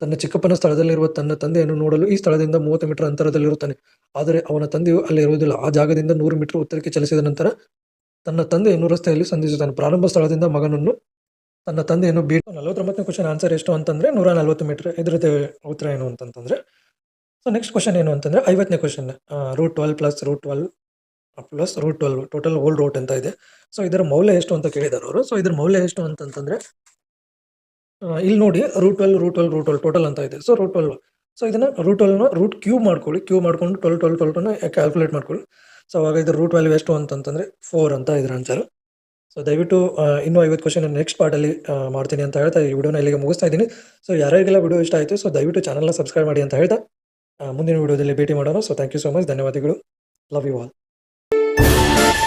S1: ತನ್ನ ಚಿಕ್ಕಪ್ಪನ ಸ್ಥಳದಲ್ಲಿರುವ ತನ್ನ ತಂದೆಯನ್ನು ನೋಡಲು ಈ ಸ್ಥಳದಿಂದ ಮೂವತ್ತು ಮೀಟರ್ ಅಂತರದಲ್ಲಿರುತ್ತಾನೆ. ಆದರೆ ಅವನ ತಂದೆಯು ಅಲ್ಲಿ ಇರುವುದಿಲ್ಲ. ಆ ಜಾಗದಿಂದ ನೂರು ಮೀಟರ್ ಉತ್ತರಕ್ಕೆ ಚಲಿಸಿದ ನಂತರ ತನ್ನ ತಂದೆಯನ್ನು ರಸ್ತೆಯಲ್ಲಿ ಸಂಧಿಸುತ್ತಾನೆ. ಪ್ರಾರಂಭ ಸ್ಥಳದಿಂದ ಮಗನನ್ನು ತನ್ನ ತಂದೆಯನ್ನು ಬೀಟ್ ನಲವತ್ತೊಂಬತ್ತನೇ ಕ್ವಶನ್ ಆನ್ಸರ್ ಎಷ್ಟು ಅಂತಂದ್ರೆ, ನೂರ ನಲವತ್ತು ಮೀಟರ್ ಇದ್ರದ್ದು ಉತ್ತರ ಏನು ಅಂತಂತಂದ್ರೆ. ಸೊ ನೆಕ್ಸ್ಟ್ ಕ್ವಶನ್ ಏನು ಅಂತಂದ್ರೆ, ಐವತ್ತನೇ question root twelve plus root twelve plus root twelve total whole root ಅಂತ ಇದೆ? ಸೊ ಇದರ ಮೌಲ್ಯ ಎಷ್ಟು ಅಂತ ಕೇಳಿದಾರೆ ಅವರು. ಸೊ ಇದರ ಮೌಲ್ಯ ಎಷ್ಟು ಅಂತಂತಂದರೆ ಇಲ್ಲಿ ನೋಡಿ root twelve root twelve root twelve total ಅಂತ ಇದೆ. ಸೊ ರೂಟ್ ಟ್ವೆಲ್ ಸೊ ಇದನ್ನ ರೂಟ್ ಟ್ವೆಲ್ನ ರೂಟ್ ಕ್ಯೂ ಮಾಡ್ಕೊಳ್ಳಿ. ಕ್ಯೂ ಮಾಡ್ಕೊಂಡು ಟ್ವೆಲ್ ಟ್ವೆಲ್ ಟ್ವೆಲ್ವನ್ನ ಕ್ಯಾಲ್ಕುಲೇಟ್ ಮಾಡ್ಕೊಳ್ಳಿ. ಸೊ ಅವಾಗ ಇದ್ರ ರೂಟ್ ವ್ಯಾಲ್ಯೂ ಎಷ್ಟು ಅಂತಂತಂದರೆ ಫೋರ್ ಅಂತ ಇದರ ಆನ್ಸರ್ ಸೊ ದಯವಿಟ್ಟು ಇನ್ನೂ ಐವತ್ತು ಕ್ವಶನ್ ನೆಕ್ಸ್ಟ್ ಪಾರ್ಟಲ್ಲಿ ಮಾಡ್ತೀನಿ ಅಂತ ಹೇಳ್ತಾ ಈ ವಿಡಿಯೋನ ಇಲ್ಲಿಗೆ ಮುಗಿಸ್ತಾ ಇದ್ದೀನಿ. ಸೊ ಯಾರ್ಯಾರಿಗೆಲ್ಲ ವಿಡಿಯೋ ಇಷ್ಟ ಆಯಿತು ಸೊ ದಯವಿಟ್ಟು ಚಾನಲ್ನ ಸಬ್ಸ್ಕ್ರೈಬ್ ಮಾಡಿ ಅಂತ ಹೇಳ್ತಾ ಮುಂದಿನ ವಿಡಿಯೋದಲ್ಲಿ ಭೇಟಿ ಮಾಡೋಣ. So thank you so much ಧನ್ಯವಾದಗಳು. Love you all Bye.